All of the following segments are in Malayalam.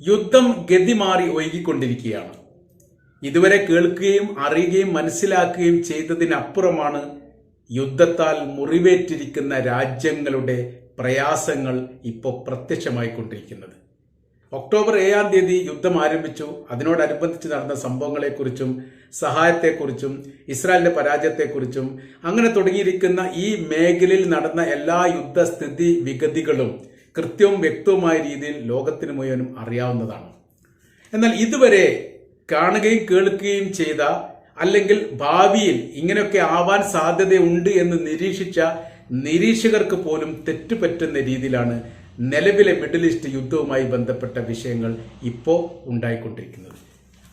യുദ്ധം ഗതിമാറി ഒഴുകിക്കൊണ്ടിരിക്കുകയാണ്. ഇതുവരെ കേൾക്കുകയും അറിയുകയും മനസ്സിലാക്കുകയും ചെയ്തതിനപ്പുറമാണ് യുദ്ധത്താൽ മുറിവേറ്റിരിക്കുന്ന രാജ്യങ്ങളുടെ പ്രയാസങ്ങൾ ഇപ്പോൾ പ്രത്യക്ഷമായിക്കൊണ്ടിരിക്കുന്നത്. ഒക്ടോബർ ഏഴാം തീയതി യുദ്ധം ആരംഭിച്ചു. അതിനോടനുബന്ധിച്ച് നടന്ന സംഭവങ്ങളെക്കുറിച്ചും സഹായത്തെക്കുറിച്ചും ഇസ്രായേലിന്റെ പരാജയത്തെക്കുറിച്ചും അങ്ങനെ തുടങ്ങിയിരിക്കുന്ന ഈ മേഖലയിൽ നടന്ന എല്ലാ യുദ്ധസ്ഥിതി വിഗതികളും കൃത്യവും വ്യക്തവുമായ രീതിയിൽ ലോകത്തിന് മുഴുവനും അറിയാവുന്നതാണ്. എന്നാൽ ഇതുവരെ കാണുകയും കേൾക്കുകയും ചെയ്ത അല്ലെങ്കിൽ ഭാവിയിൽ ഇങ്ങനെയൊക്കെ ആവാൻ സാധ്യതയുണ്ട് എന്ന് നിരീക്ഷിച്ച നിരീക്ഷകർക്ക് പോലും തെറ്റുപറ്റുന്ന രീതിയിലാണ് നിലവിലെ മിഡിൽ ഈസ്റ്റ് യുദ്ധവുമായി ബന്ധപ്പെട്ട വിഷയങ്ങൾ ഇപ്പോൾ ഉണ്ടായിക്കൊണ്ടിരിക്കുന്നത്.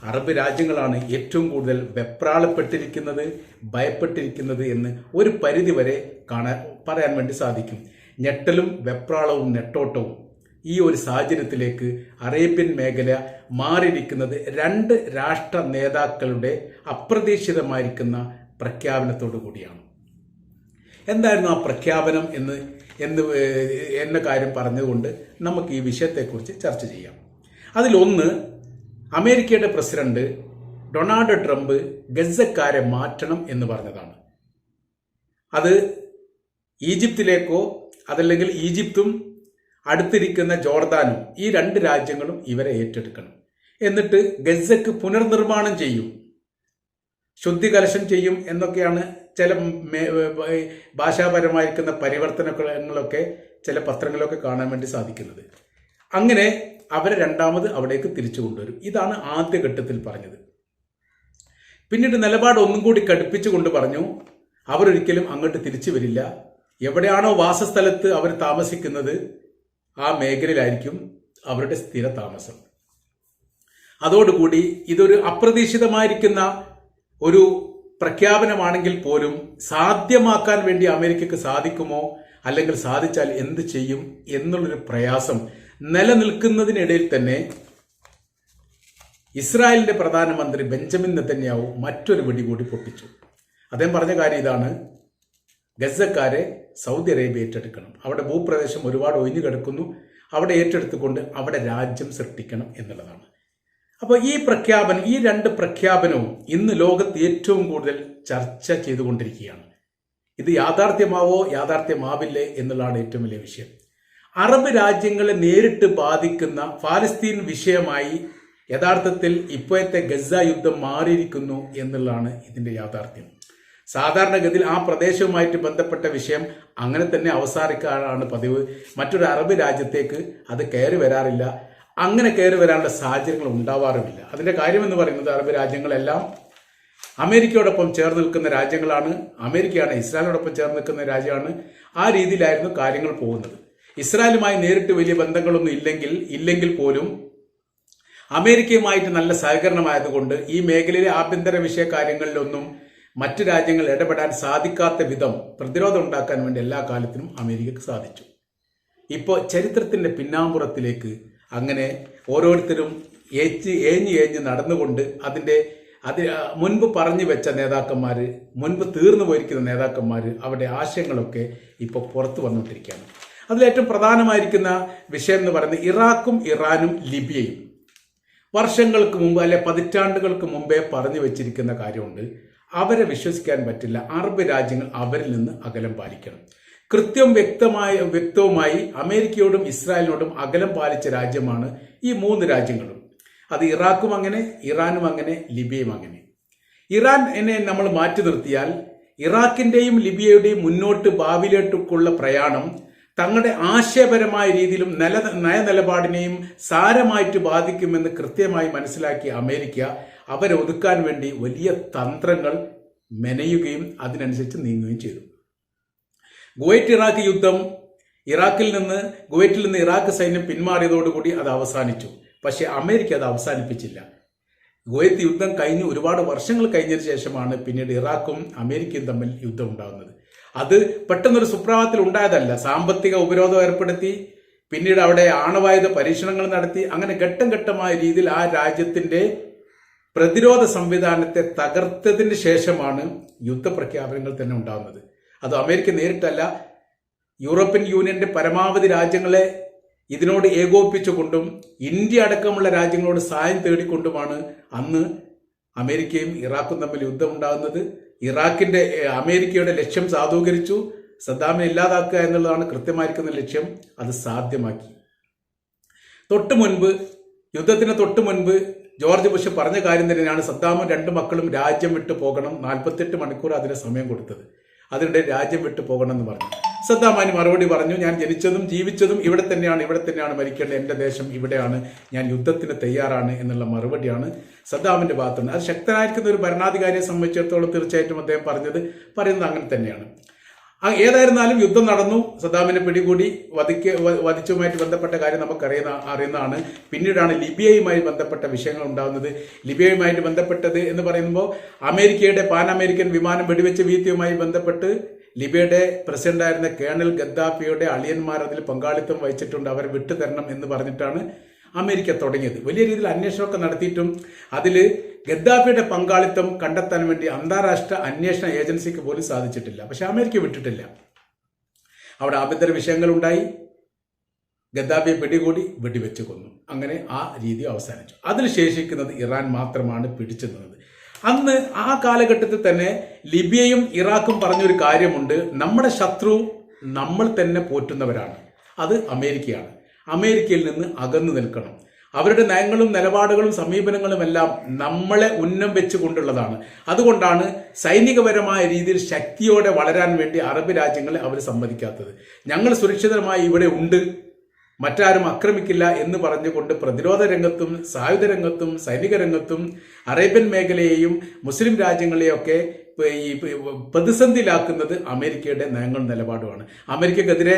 അറബ് രാജ്യങ്ങളാണ് ഏറ്റവും കൂടുതൽ വെപ്രാളപ്പെട്ടിരിക്കുന്നത് ഭയപ്പെട്ടിരിക്കുന്നത് എന്ന് ഒരു പരിധിവരെ കാണാൻ പറയാൻ വേണ്ടി സാധിക്കും. ഞെട്ടലും വെപ്രാളവും നെട്ടോട്ടവും ഈ ഒരു സാഹചര്യത്തിലേക്ക് അറേബ്യൻ മേഖല മാറിയിരിക്കുന്നത് രണ്ട് രാഷ്ട്ര നേതാക്കളുടെ അപ്രതീക്ഷിതമായിരിക്കുന്ന പ്രഖ്യാപനത്തോടു കൂടിയാണ്. എന്തായിരുന്നു ആ പ്രഖ്യാപനം എന്ന് എന്ന് എന്ന കാര്യം പറഞ്ഞുകൊണ്ട് നമുക്ക് ഈ വിഷയത്തെക്കുറിച്ച് ചർച്ച ചെയ്യാം. അതിലൊന്ന് അമേരിക്കയുടെ പ്രസിഡന്റ് ഡൊണാൾഡ് ട്രംപ് ഗസക്കാരെ മാറ്റണം എന്ന് പറഞ്ഞതാണ്. അത് ഈജിപ്തിലേക്കോ അതല്ലെങ്കിൽ ഈജിപ്തും അടുത്തിരിക്കുന്ന ജോർദാനും ഈ രണ്ട് രാജ്യങ്ങളും ഇവരെ ഏറ്റെടുക്കണം. എന്നിട്ട് ഗസക്ക് പുനർനിർമ്മാണം ചെയ്യും. ശുദ്ധി കലശം ചെയ്യും എന്നൊക്കെയാണ് ചില ഭാഷാപരമായിരിക്കുന്ന പരിവർത്തനങ്ങളൊക്കെ ചില പത്രങ്ങളൊക്കെ കാണാൻ വേണ്ടി സാധിക്കുന്നത്. അങ്ങനെ അവരെ രണ്ടാമത് അവിടേക്ക് തിരിച്ചു കൊണ്ടുവരും. ഇതാണ് ആദ്യഘട്ടത്തിൽ പറഞ്ഞത്. പിന്നീട് നിലപാട് ഒന്നും കൂടി കടുപ്പിച്ചുകൊണ്ട് പറഞ്ഞു അവരൊരിക്കലും അങ്ങോട്ട് തിരിച്ചു വരില്ല. എവിടെയാണോ വാസസ്ഥലത്ത് അവർ താമസിക്കുന്നത് ആ മേഖലയിലായിരിക്കും അവരുടെ സ്ഥിര താമസം അതോടുകൂടി ഇതൊരു അപ്രതീക്ഷിതമായിരിക്കുന്ന ഒരു പ്രഖ്യാപനമാണെങ്കിൽ പോലും സാധ്യമാക്കാൻ വേണ്ടി അമേരിക്കക്ക് സാധിക്കുമോ അല്ലെങ്കിൽ സാധിച്ചാൽ എന്ത് ചെയ്യും എന്നുള്ളൊരു പ്രയാസം നിലനിൽക്കുന്നതിനിടയിൽ തന്നെ ഇസ്രായേലിന്റെ പ്രധാനമന്ത്രി ബെഞ്ചമിൻ നെത്തന്യാവും മറ്റൊരു വെടി കൂടി പൊട്ടിച്ചു. അദ്ദേഹം പറഞ്ഞ കാര്യം ഇതാണ്. ഗസക്കാരെ സൗദി അറേബ്യ ഏറ്റെടുക്കണം. അവിടെ ഭൂപ്രദേശം ഒരുപാട് ഒഴിഞ്ഞു കിടക്കുന്നു. അവിടെ ഏറ്റെടുത്തുകൊണ്ട് അവിടെ രാജ്യം സൃഷ്ടിക്കണം എന്നുള്ളതാണ്. അപ്പോൾ ഈ പ്രഖ്യാപനം ഈ രണ്ട് പ്രഖ്യാപനവും ഇന്ന് ലോകത്ത് ഏറ്റവും കൂടുതൽ ചർച്ച ചെയ്തുകൊണ്ടിരിക്കുകയാണ്. ഇത് യാഥാർത്ഥ്യമാവോ യാഥാർത്ഥ്യമാവില്ലേ എന്നുള്ളതാണ് ഏറ്റവും വലിയ വിഷയം. അറബ് രാജ്യങ്ങളെ നേരിട്ട് ബാധിക്കുന്ന ഫാലസ്തീൻ വിഷയമായി യഥാർത്ഥത്തിൽ ഇപ്പോഴത്തെ ഗസ യുദ്ധം മാറിയിരിക്കുന്നു എന്നുള്ളതാണ് ഇതിന്റെ യാഥാർത്ഥ്യം. സാധാരണഗതിയിൽ ആ പ്രദേശവുമായിട്ട് ബന്ധപ്പെട്ട വിഷയം അങ്ങനെ തന്നെ അവസാനിക്കാറാണ് പതിവ്. മറ്റൊരു അറബ് രാജ്യത്തേക്ക് അത് കയറി വരാറില്ല. അങ്ങനെ കയറി വരാനുള്ള സാഹചര്യങ്ങൾ ഉണ്ടാവാറുമില്ല. അതിന്റെ കാര്യമെന്ന് പറയുന്നത് അറബ് രാജ്യങ്ങളെല്ലാം അമേരിക്കയോടൊപ്പം ചേർന്ന് നിൽക്കുന്ന രാജ്യങ്ങളാണ്. അമേരിക്കയാണ് ഇസ്രായേലിനോടൊപ്പം ചേർന്ന് നിൽക്കുന്ന രാജ്യമാണ്. ആ രീതിയിലായിരുന്നു കാര്യങ്ങൾ പോകുന്നത്. ഇസ്രായേലുമായി നേരിട്ട് വലിയ ബന്ധങ്ങളൊന്നും ഇല്ലെങ്കിൽ ഇല്ലെങ്കിൽ പോലും അമേരിക്കയുമായിട്ട് നല്ല സഹകരണമായതുകൊണ്ട് ഈ മേഖലയിലെ ആഭ്യന്തര വിഷയ കാര്യങ്ങളിലൊന്നും മറ്റു രാജ്യങ്ങൾ ഇടപെടാൻ സാധിക്കാത്ത വിധം പ്രതിരോധം ഉണ്ടാക്കാൻ വേണ്ടി എല്ലാ കാലത്തിനും അമേരിക്കക്ക് സാധിച്ചു. ഇപ്പോൾ ചരിത്രത്തിന്റെ പിന്നാമ്പുറത്തിലേക്ക് അങ്ങനെ ഓരോരുത്തരും ഏച്ച് ഏഞ്ഞ് ഏഞ്ഞ് നടന്നുകൊണ്ട് അതിന്റെ അത് മുൻപ് പറഞ്ഞു വെച്ച നേതാക്കന്മാർ മുൻപ് തീർന്നു പോയിരിക്കുന്ന നേതാക്കന്മാർ അവരുടെ ആശയങ്ങളൊക്കെ ഇപ്പോൾ പുറത്തു വന്നുകൊണ്ടിരിക്കുകയാണ്. അതിലേറ്റവും പ്രധാനമായിരിക്കുന്ന വിഷയം എന്ന് പറയുന്നത് ഇറാഖും ഇറാനും ലിബിയയും. വർഷങ്ങൾക്ക് മുമ്പ് അല്ലെ പതിറ്റാണ്ടുകൾക്ക് മുമ്പേ പറഞ്ഞു വെച്ചിരിക്കുന്ന കാര്യമുണ്ട്. അവരെ വിശ്വസിക്കാൻ പറ്റില്ല. അറബ് രാജ്യങ്ങൾ അവരിൽ നിന്ന് അകലം പാലിക്കണം. കൃത്യം വ്യക്തമായ വ്യക്തവുമായി അമേരിക്കയോടും ഇസ്രായേലിനോടും അകലം പാലിച്ച രാജ്യമാണ് ഈ മൂന്ന് രാജ്യങ്ങളും. അത് ഇറാഖും അങ്ങനെ ഇറാനും അങ്ങനെ ലിബിയയും അങ്ങനെ. ഇറാൻ എന്നെ നമ്മൾ മാറ്റി നിർത്തിയാൽ ഇറാഖിന്റെയും ലിബിയയുടെയും മുന്നോട്ട് ഭാവിയിലേക്കുള്ള പ്രയാണം തങ്ങളുടെ ആശയപരമായ രീതിയിലും നില നയനിലപാടിനെയും സാരമായിട്ട് ബാധിക്കുമെന്ന് കൃത്യമായി മനസ്സിലാക്കിയ അമേരിക്ക അവരെ ഒതുക്കാൻ വേണ്ടി വലിയ തന്ത്രങ്ങൾ മെനയുകയും അതിനനുസരിച്ച് നീങ്ങുകയും ചെയ്തു. ഗുവൈറ്റ് ഇറാഖ് യുദ്ധം ഇറാഖിൽ നിന്ന് ഗുവൈറ്റിൽ നിന്ന് ഇറാഖ് സൈന്യം പിന്മാറിയതോടുകൂടി അത് അവസാനിച്ചു. പക്ഷേ അമേരിക്ക അത് അവസാനിപ്പിച്ചില്ല. കുവൈത്ത് യുദ്ധം കഴിഞ്ഞ് ഒരുപാട് വർഷങ്ങൾ കഴിഞ്ഞതിന് ശേഷമാണ് പിന്നീട് ഇറാഖും അമേരിക്കയും തമ്മിൽ യുദ്ധം ഉണ്ടാകുന്നത്. അത് പെട്ടെന്നൊരു സുപ്രഭാതത്തിൽ ഉണ്ടായതല്ല. സാമ്പത്തിക ഉപരോധം ഏർപ്പെടുത്തി പിന്നീട് അവിടെ ആണവായുധ പരീക്ഷണങ്ങൾ നടത്തി അങ്ങനെ ഘട്ടം ഘട്ടമായ രീതിയിൽ ആ രാജ്യത്തിന്റെ പ്രതിരോധ സംവിധാനത്തെ തകർത്തതിന് ശേഷമാണ് യുദ്ധപ്രഖ്യാപനങ്ങൾ തന്നെ ഉണ്ടാകുന്നത് അത് അമേരിക്ക നേരിട്ടല്ല. യൂറോപ്യൻ യൂണിയന്റെ പരമാവധി രാജ്യങ്ങളെ ഇതിനോട് ഏകോപിപ്പിച്ചുകൊണ്ടും ഇന്ത്യ അടക്കമുള്ള രാജ്യങ്ങളോട് സഹായം തേടിക്കൊണ്ടുമാണ് അന്ന് അമേരിക്കയും ഇറാഖും തമ്മിൽ യുദ്ധമുണ്ടാകുന്നത് ഇറാഖിന്റെ ഏഹ്, അമേരിക്കയുടെ ലക്ഷ്യം സാധൂകരിച്ചു. സദ്ദാമിനെ ഇല്ലാതാക്കുക എന്നുള്ളതാണ് കൃത്യമായിരിക്കുന്ന ലക്ഷ്യം. അത് സാധ്യമാക്കി. തൊട്ട് മുൻപ് യുദ്ധത്തിന് തൊട്ട് മുൻപ് ജോർജ് ബുഷ് പറഞ്ഞ കാര്യം തന്നെയാണ് സദ്ദാമും രണ്ട് മക്കളും രാജ്യം വിട്ടു പോകണം. നാൽപ്പത്തെട്ട് മണിക്കൂർ അതിന് സമയം കൊടുത്തത്. അതിനിടെ രാജ്യം വിട്ടു പോകണം എന്ന് പറഞ്ഞു. സദ്ദാം അതിന് മറുപടി പറഞ്ഞു ഞാൻ ജനിച്ചതും ജീവിച്ചതും ഇവിടെ തന്നെയാണ് ഇവിടെ തന്നെയാണ് മരിക്കേണ്ടത്. എന്റെ ദേശം ഇവിടെയാണ്. ഞാൻ യുദ്ധത്തിന് തയ്യാറാണ് എന്നുള്ള മറുപടിയാണ് സദ്ദാമിന്റെ ഭാഗത്തുനിന്ന്. അത് ശക്തനായിരിക്കുന്ന ഒരു ഭരണാധികാരിയെ സംബന്ധിച്ചിടത്തോളം തീർച്ചയായിട്ടും അദ്ദേഹം പറഞ്ഞത് പറയുന്നത് അങ്ങനെ തന്നെയാണ്. ഏതായിരുന്നാലും യുദ്ധം നടന്നു സദ്ദാമിനെ പിടികൂടി വധിക്ക വധിച്ചുമായിട്ട് ബന്ധപ്പെട്ട കാര്യം നമുക്കറിയുന്ന അറിയുന്നതാണ്. പിന്നീടാണ് ലിബിയയുമായി ബന്ധപ്പെട്ട വിഷയങ്ങൾ ഉണ്ടാകുന്നത്. ലിബിയയുമായിട്ട് ബന്ധപ്പെട്ടത് എന്ന് പറയുമ്പോൾ അമേരിക്കയുടെ പാൻ അമേരിക്കൻ വിമാനം വെടിവെച്ച് വീഴ്ത്തിയുമായി ബന്ധപ്പെട്ട് ലിബിയയുടെ പ്രസിഡന്റായിരുന്ന കേണൽ ഗദ്ദാഫിയുടെ അളിയന്മാർ അതിൽ പങ്കാളിത്തം വഹിച്ചിട്ടുണ്ട്. അവരെ വിട്ടുതരണം എന്ന് പറഞ്ഞിട്ടാണ് അമേരിക്ക തുടങ്ങിയത്. വലിയ രീതിയിൽ അന്വേഷണമൊക്കെ നടത്തിയിട്ടും അതിൽ ഗദ്ദാഫിയുടെ പങ്കാളിത്തം കണ്ടെത്താൻ വേണ്ടി അന്താരാഷ്ട്ര അന്വേഷണ ഏജൻസിക്ക് പോലും സാധിച്ചിട്ടില്ല. പക്ഷെ അമേരിക്ക വിട്ടിട്ടില്ല. അവിടെ ആഭ്യന്തര വിഷയങ്ങളുണ്ടായി. ഗദ്ദാഫിയെ പിടികൂടി വെടിവെച്ച് കൊന്നു. അങ്ങനെ ആ രീതി അവസാനിച്ചു. അതിൽ ശേഷിക്കുന്നത് ഇറാൻ മാത്രമാണ് പിടിച്ചു നിന്നത് അന്ന് ആ കാലഘട്ടത്തിൽ തന്നെ ലിബിയയും ഇറാഖും പറഞ്ഞൊരു കാര്യമുണ്ട്. നമ്മുടെ ശത്രു നമ്മൾ തന്നെ പോറ്റുന്നവരാണ്. അത് അമേരിക്കയാണ്. അമേരിക്കയിൽ നിന്ന് അകന്നു നിൽക്കണം. അവരുടെ നയങ്ങളും നിലപാടുകളും സമീപനങ്ങളും എല്ലാം നമ്മളെ ഉന്നം വെച്ചുകൊണ്ടുള്ളതാണ്. അതുകൊണ്ടാണ് സൈനികപരമായ രീതിയിൽ ശക്തിയോടെ വളരാൻ വേണ്ടി അറബ് രാജ്യങ്ങളെ അവർ സമ്മതിക്കാത്തത്. ഞങ്ങൾ സുരക്ഷിതമായി ഇവിടെ ഉണ്ട്. മറ്റാരും ആക്രമിക്കില്ല എന്ന് പറഞ്ഞുകൊണ്ട് പ്രതിരോധ രംഗത്തും സായുധ രംഗത്തും സൈനിക രംഗത്തും അറേബ്യൻ മേഖലയെയും മുസ്ലിം രാജ്യങ്ങളെയൊക്കെ ഈ പ്രതിസന്ധിയിലാക്കുന്നത് അമേരിക്കയുടെ നയങ്ങളും നിലപാടുമാണ്. അമേരിക്കക്കെതിരെ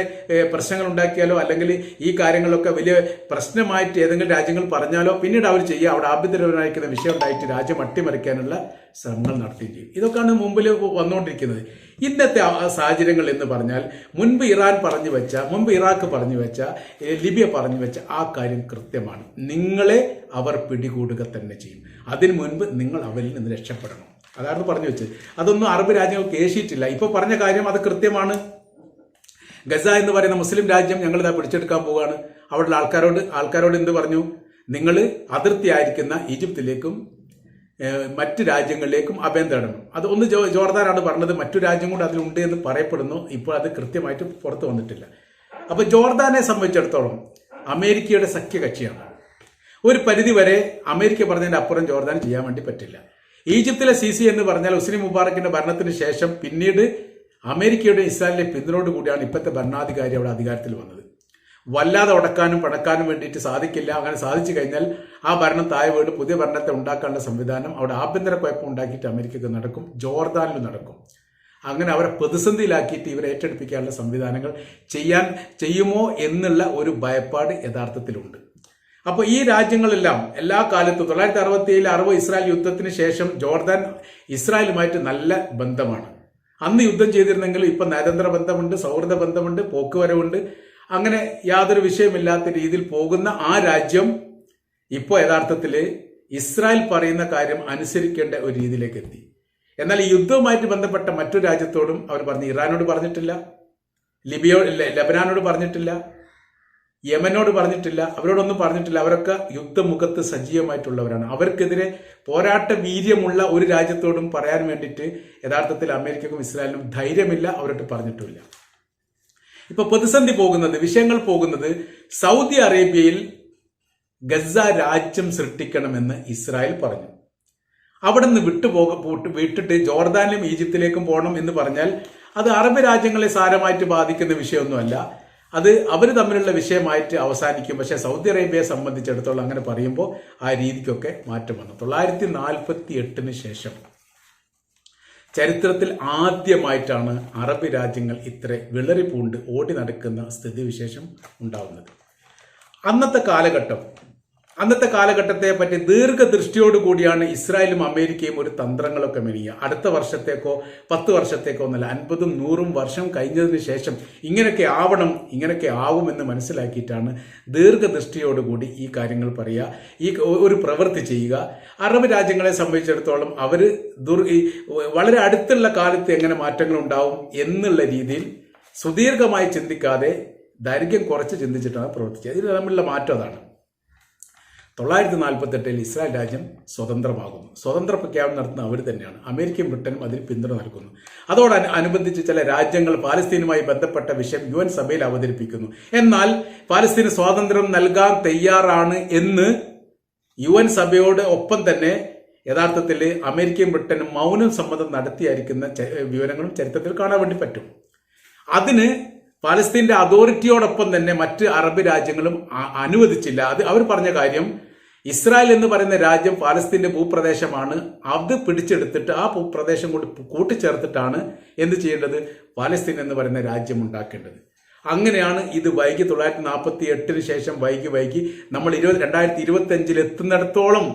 പ്രശ്നങ്ങൾ ഉണ്ടാക്കിയാലോ അല്ലെങ്കിൽ ഈ കാര്യങ്ങളൊക്കെ വലിയ പ്രശ്നമായിട്ട് ഏതെങ്കിലും രാജ്യങ്ങൾ പറഞ്ഞാലോ പിന്നീട് അവർ ചെയ്യുക. അവിടെ ആഭ്യന്തരപരമായിരിക്കുന്ന വിഷയം ഉണ്ടായിട്ട് രാജ്യം അട്ടിമറിക്കാനുള്ള ശ്രമങ്ങൾ നടത്തുകയും ചെയ്യും ഇതൊക്കെയാണ് മുമ്പിൽ വന്നുകൊണ്ടിരിക്കുന്നത്. ഇന്നത്തെ സാഹചര്യങ്ങൾ എന്ന് പറഞ്ഞാൽ മുൻപ് ഇറാൻ പറഞ്ഞു വെച്ച മുൻപ് ഇറാഖ് പറഞ്ഞു വെച്ച ലിബിയ പറഞ്ഞു വെച്ച ആ കാര്യം കൃത്യമാണ്. നിങ്ങളെ അവർ പിടികൂടുക തന്നെ ചെയ്യും. അതിനു മുൻപ് നിങ്ങൾ അവരിൽ നിന്ന് രക്ഷപ്പെടണം. അതാണ് പറഞ്ഞു വെച്ചത്. അതൊന്നും അറബ് രാജ്യങ്ങൾക്ക് ഏശിയിട്ടില്ല ഇപ്പൊ പറഞ്ഞ കാര്യം അത് കൃത്യമാണ്. ഗസ എന്ന് പറയുന്ന മുസ്ലിം രാജ്യം ഞങ്ങൾ ഇതാ പിടിച്ചെടുക്കാൻ പോവുകയാണ് അവിടെയുള്ള ആൾക്കാരോട് ആൾക്കാരോട് എന്ത് പറഞ്ഞു? നിങ്ങൾ അതിർത്തിയായിരിക്കുന്ന ഈജിപ്തിലേക്കും മറ്റ് രാജ്യങ്ങളിലേക്കും അഭയം തേടണം അത് ഒന്ന് ജോർദാനാണ് പറഞ്ഞത്. മറ്റു രാജ്യം കൂടെ അതിലുണ്ട് എന്ന് പറയപ്പെടുന്നു. ഇപ്പോൾ അത് കൃത്യമായിട്ട് പുറത്തു വന്നിട്ടില്ല. അപ്പോൾ ജോർദാനെ സംബന്ധിച്ചിടത്തോളം അമേരിക്കയുടെ സഖ്യകക്ഷിയാണ്. ഒരു പരിധി വരെ അമേരിക്ക പറഞ്ഞതിന്റെ അപ്പുറം ജോർദാൻ ചെയ്യാൻ വേണ്ടി പറ്റില്ല. ഈജിപ്തിലെ സി സി എന്ന് പറഞ്ഞാൽ ഹുസ്നി മുബാറക്കിന്റെ ഭരണത്തിന് ശേഷം പിന്നീട് അമേരിക്കയുടെ ഇസ്രായേലിന്റെ പിന്തുണയോട് കൂടിയാണ് ഇപ്പോഴത്തെ ഭരണാധികാരി അവിടെ അധികാരത്തിൽ വന്നത്. വല്ലാതെ ഉടക്കാനും പടക്കാനും വേണ്ടിയിട്ട് സാധിക്കില്ല. അങ്ങനെ സാധിച്ചു കഴിഞ്ഞാൽ ആ ഭരണം താഴെ വീട് പുതിയ ഭരണത്തെ ഉണ്ടാക്കാനുള്ള സംവിധാനം അവിടെ ആഭ്യന്തര കുഴപ്പം ഉണ്ടാക്കിയിട്ട് അമേരിക്കക്ക് നടക്കും. ജോർദാനിലും നടക്കും. അങ്ങനെ അവരെ പ്രതിസന്ധിയിലാക്കിയിട്ട് ഇവരെ ഏറ്റെടുപ്പിക്കാനുള്ള സംവിധാനങ്ങൾ ചെയ്യാൻ ചെയ്യുമോ എന്നുള്ള ഒരു ഭയപ്പാട് യഥാർത്ഥത്തിലുണ്ട്. അപ്പോൾ ഈ രാജ്യങ്ങളെല്ലാം എല്ലാ കാലത്തും തൊള്ളായിരത്തി അറുപത്തി ഏഴിൽ അറുപത് ഇസ്രായേൽ യുദ്ധത്തിന് ശേഷം ജോർദാൻ ഇസ്രായേലുമായിട്ട് നല്ല ബന്ധമാണ്. അന്ന് യുദ്ധം ചെയ്തിരുന്നെങ്കിലും ഇപ്പൊ നയതന്ത്ര ബന്ധമുണ്ട് സൗഹൃദ ബന്ധമുണ്ട് പോക്കുവരവുണ്ട്. അങ്ങനെ യാതൊരു വിഷയമില്ലാത്ത രീതിയിൽ പോകുന്ന ആ രാജ്യം ഇപ്പോൾ യഥാർത്ഥത്തിൽ ഇസ്രായേൽ പറയുന്ന കാര്യം അനുസരിക്കേണ്ട ഒരു രീതിയിലേക്ക് എത്തി. എന്നാൽ ഈ യുദ്ധവുമായിട്ട് ബന്ധപ്പെട്ട മറ്റു രാജ്യത്തോടും അവർ പറഞ്ഞു ഇറാനോട് പറഞ്ഞിട്ടില്ല ലിബിയോ ലബനാനോട് പറഞ്ഞിട്ടില്ല യമനോട് പറഞ്ഞിട്ടില്ല അവരോടൊന്നും പറഞ്ഞിട്ടില്ല. അവരൊക്കെ യുദ്ധമുഖത്ത് സജീവമായിട്ടുള്ളവരാണ്. അവർക്കെതിരെ പോരാട്ട വീര്യമുള്ള ഒരു രാജ്യത്തോടും പറയാൻ വേണ്ടിയിട്ട് യഥാർത്ഥത്തിൽ അമേരിക്കക്കും ഇസ്രായേലിനും ധൈര്യമില്ല അവരോട്ട് പറഞ്ഞിട്ടുമില്ല. ഇപ്പൊ പ്രതിസന്ധി പോകുന്നത് വിഷയങ്ങൾ പോകുന്നത് സൗദി അറേബ്യയിൽ ഗസ രാജ്യം സൃഷ്ടിക്കണമെന്ന് ഇസ്രായേൽ പറഞ്ഞു. അവിടെ നിന്ന് വിട്ടുപോക വിട്ടിട്ട് ജോർദാനിലും ഈജിപ്തിലേക്കും പോകണം എന്ന് പറഞ്ഞാൽ അത് അറബ് രാജ്യങ്ങളെ സാരമായിട്ട് ബാധിക്കുന്ന വിഷയമൊന്നുമല്ല. അത് അവർ തമ്മിലുള്ള വിഷയമായിട്ട് അവസാനിക്കും. പക്ഷേ സൗദി അറേബ്യയെ സംബന്ധിച്ചിടത്തോളം അങ്ങനെ പറയുമ്പോൾ ആ രീതിക്കൊക്കെ മാറ്റം വന്നു. തൊള്ളായിരത്തി നാൽപ്പത്തി എട്ടിന് ശേഷം ചരിത്രത്തിൽ ആദ്യമായിട്ടാണ് അറബ് രാജ്യങ്ങൾ ഇത്ര വിളറി പൂണ്ട് ഓടി നടക്കുന്ന സ്ഥിതിവിശേഷം ഉണ്ടാവുന്നത്. അന്നത്തെ കാലഘട്ടം അന്നത്തെ കാലഘട്ടത്തെ പറ്റി ദീർഘദൃഷ്ടിയോട് കൂടിയാണ് ഇസ്രായേലും അമേരിക്കയും ഒരു തന്ത്രങ്ങളൊക്കെ മെനിയുക അടുത്ത വർഷത്തേക്കോ പത്ത് വർഷത്തേക്കോ ഒന്നല്ല അൻപതും നൂറും വർഷം കഴിഞ്ഞതിന് ശേഷം ഇങ്ങനെയൊക്കെ ആവണം ഇങ്ങനെയൊക്കെ എന്ന് മനസ്സിലാക്കിയിട്ടാണ് ദീർഘദൃഷ്ടിയോടുകൂടി ഈ കാര്യങ്ങൾ പറയുക. ഈ ഒരു പ്രവൃത്തി ചെയ്യുക. അറബ് രാജ്യങ്ങളെ സംബന്ധിച്ചിടത്തോളം അവർ ദുർ വളരെ അടുത്തുള്ള കാലത്ത് എങ്ങനെ മാറ്റങ്ങൾ ഉണ്ടാവും എന്നുള്ള രീതിയിൽ സുദീർഘമായി ചിന്തിക്കാതെ ദൈർഘ്യം കുറച്ച് ചിന്തിച്ചിട്ടാണ് പ്രവർത്തിച്ചത്. ഇത് തമ്മിലുള്ള മാറ്റം അതാണ്. തൊള്ളായിരത്തി നാൽപ്പത്തെട്ടിൽ ഇസ്രായേൽ രാജ്യം സ്വതന്ത്രമാകുന്നു. സ്വതന്ത്ര പ്രഖ്യാപനം നടത്തുന്ന അവർ തന്നെയാണ്. അമേരിക്കയും ബ്രിട്ടനും അതിന് പിന്തുണ നൽകുന്നു. അതോട് അനുബന്ധിച്ച് ചില രാജ്യങ്ങൾ പാലസ്തീനുമായി ബന്ധപ്പെട്ട വിഷയം യു സഭയിൽ അവതരിപ്പിക്കുന്നു. എന്നാൽ പാലസ്തീന് സ്വാതന്ത്ര്യം നൽകാൻ തയ്യാറാണ് എന്ന് യു എൻ സഭയോട് ഒപ്പം തന്നെ യഥാർത്ഥത്തിൽ അമേരിക്കയും ബ്രിട്ടനും മൗനം സമ്മതം നടത്തിയായിരിക്കുന്ന വിവരങ്ങളും ചരിത്രത്തിൽ കാണാൻ വേണ്ടി പറ്റും. അതിന് പാലസ്തീന്റെ അതോറിറ്റിയോടൊപ്പം തന്നെ മറ്റ് അറബ് രാജ്യങ്ങളും അനുവദിച്ചില്ല. അത് അവർ പറഞ്ഞ കാര്യം ഇസ്രായേൽ എന്ന് പറയുന്ന രാജ്യം പാലസ്തീന്റെ ഭൂപ്രദേശമാണ്. അത് പിടിച്ചെടുത്തിട്ട് ആ ഭൂപ്രദേശം കൊണ്ട് കൂട്ടിച്ചേർത്തിട്ടാണ് എന്ത് ചെയ്യേണ്ടത്? പാലസ്തീൻ എന്ന് പറയുന്ന രാജ്യം ഉണ്ടാക്കേണ്ടത്. അങ്ങനെയാണ് ഇത് വൈകി തൊള്ളായിരത്തി നാൽപ്പത്തി എട്ടിന് ശേഷം വൈകി വൈകി നമ്മൾ ഇരുപത് രണ്ടായിരത്തി ഇരുപത്തി അഞ്ചിൽ എത്തുന്നിടത്തോളം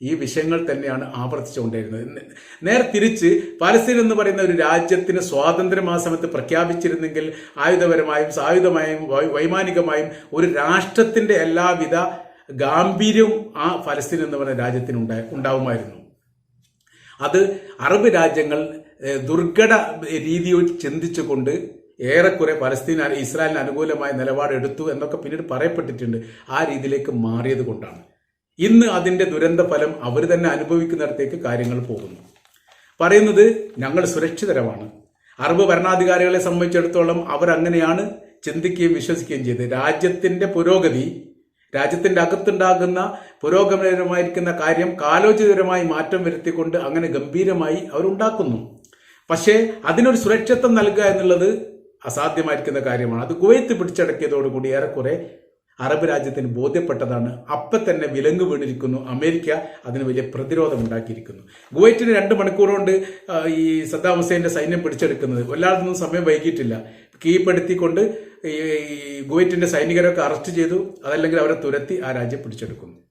ഈ വിഷയങ്ങൾ തന്നെയാണ് ആവർത്തിച്ചുകൊണ്ടിരുന്നത് നേരെ തിരിച്ച് പാലസ്തീൻ എന്ന് പറയുന്ന ഒരു രാജ്യത്തിന് സ്വാതന്ത്ര്യം ആ സമയത്ത് പ്രഖ്യാപിച്ചിരുന്നെങ്കിൽ ആയുധപരമായും സായുധമായും വൈമാനികമായും ഒരു രാഷ്ട്രത്തിന്റെ എല്ലാവിധ ഗാംഭീര്യവും ആ ഫലസ്തീൻ എന്ന് പറയുന്ന രാജ്യത്തിന് ഉണ്ടാ ഉണ്ടാവുമായിരുന്നു. അത് അറബ് രാജ്യങ്ങൾ ദുർഘട രീതിയിൽ ചിന്തിച്ചുകൊണ്ട് ഏറെക്കുറെ പലസ്തീൻ ഇസ്രായേലിന് അനുകൂലമായ നിലപാടെടുത്തു എന്നൊക്കെ പിന്നീട് പറയപ്പെട്ടിട്ടുണ്ട്. ആ രീതിയിലേക്ക് മാറിയത് കൊണ്ടാണ്. ഇന്ന് അതിന്റെ ദുരന്ത ഫലം അവർ തന്നെ അനുഭവിക്കുന്നിടത്തേക്ക് കാര്യങ്ങൾ പോകുന്നു. പറയുന്നത് ഞങ്ങൾ സുരക്ഷിതരമാണ്. അറബ് ഭരണാധികാരികളെ സംബന്ധിച്ചിടത്തോളം അവർ അങ്ങനെയാണ് ചിന്തിക്കുകയും വിശ്വസിക്കുകയും ചെയ്തത്. രാജ്യത്തിന്റെ പുരോഗതി രാജ്യത്തിന്റെ അകത്തുണ്ടാകുന്ന പുരോഗമനപരമായിരിക്കുന്ന കാര്യം കാലോചിതപരമായി മാറ്റം വരുത്തിക്കൊണ്ട് അങ്ങനെ ഗംഭീരമായി അവരുണ്ടാക്കുന്നു. പക്ഷേ അതിനൊരു സുരക്ഷിതത്വം നൽകുക എന്നുള്ളത് അസാധ്യമായിരിക്കുന്ന കാര്യമാണ്. അത് കുവൈത്ത് പിടിച്ചടക്കിയതോടുകൂടി ഏറെക്കുറെ അറബ് രാജ്യത്തിന് ബോധ്യപ്പെട്ടതാണ്. അപ്പം തന്നെ വിലങ്ങ് വീണിരിക്കുന്നു. അമേരിക്ക അതിന് വലിയ പ്രതിരോധം ഉണ്ടാക്കിയിരിക്കുന്നു. കുവൈറ്റിന് രണ്ട് മണിക്കൂർ കൊണ്ട് ഈ സദ്ദാം ഹുസൈന്റെ സൈന്യം പിടിച്ചെടുക്കുന്നത്. വല്ലാതൊന്നും സമയം വൈകിട്ടില്ല കീഴ്പ്പെടുത്തിക്കൊണ്ട് ഈ ഗുവൈറ്റിന്റെ സൈനികരൊക്കെ അറസ്റ്റ് ചെയ്തു. അതല്ലെങ്കിൽ അവരെ തുരത്തി ആ രാജ്യം പിടിച്ചെടുക്കുന്നു.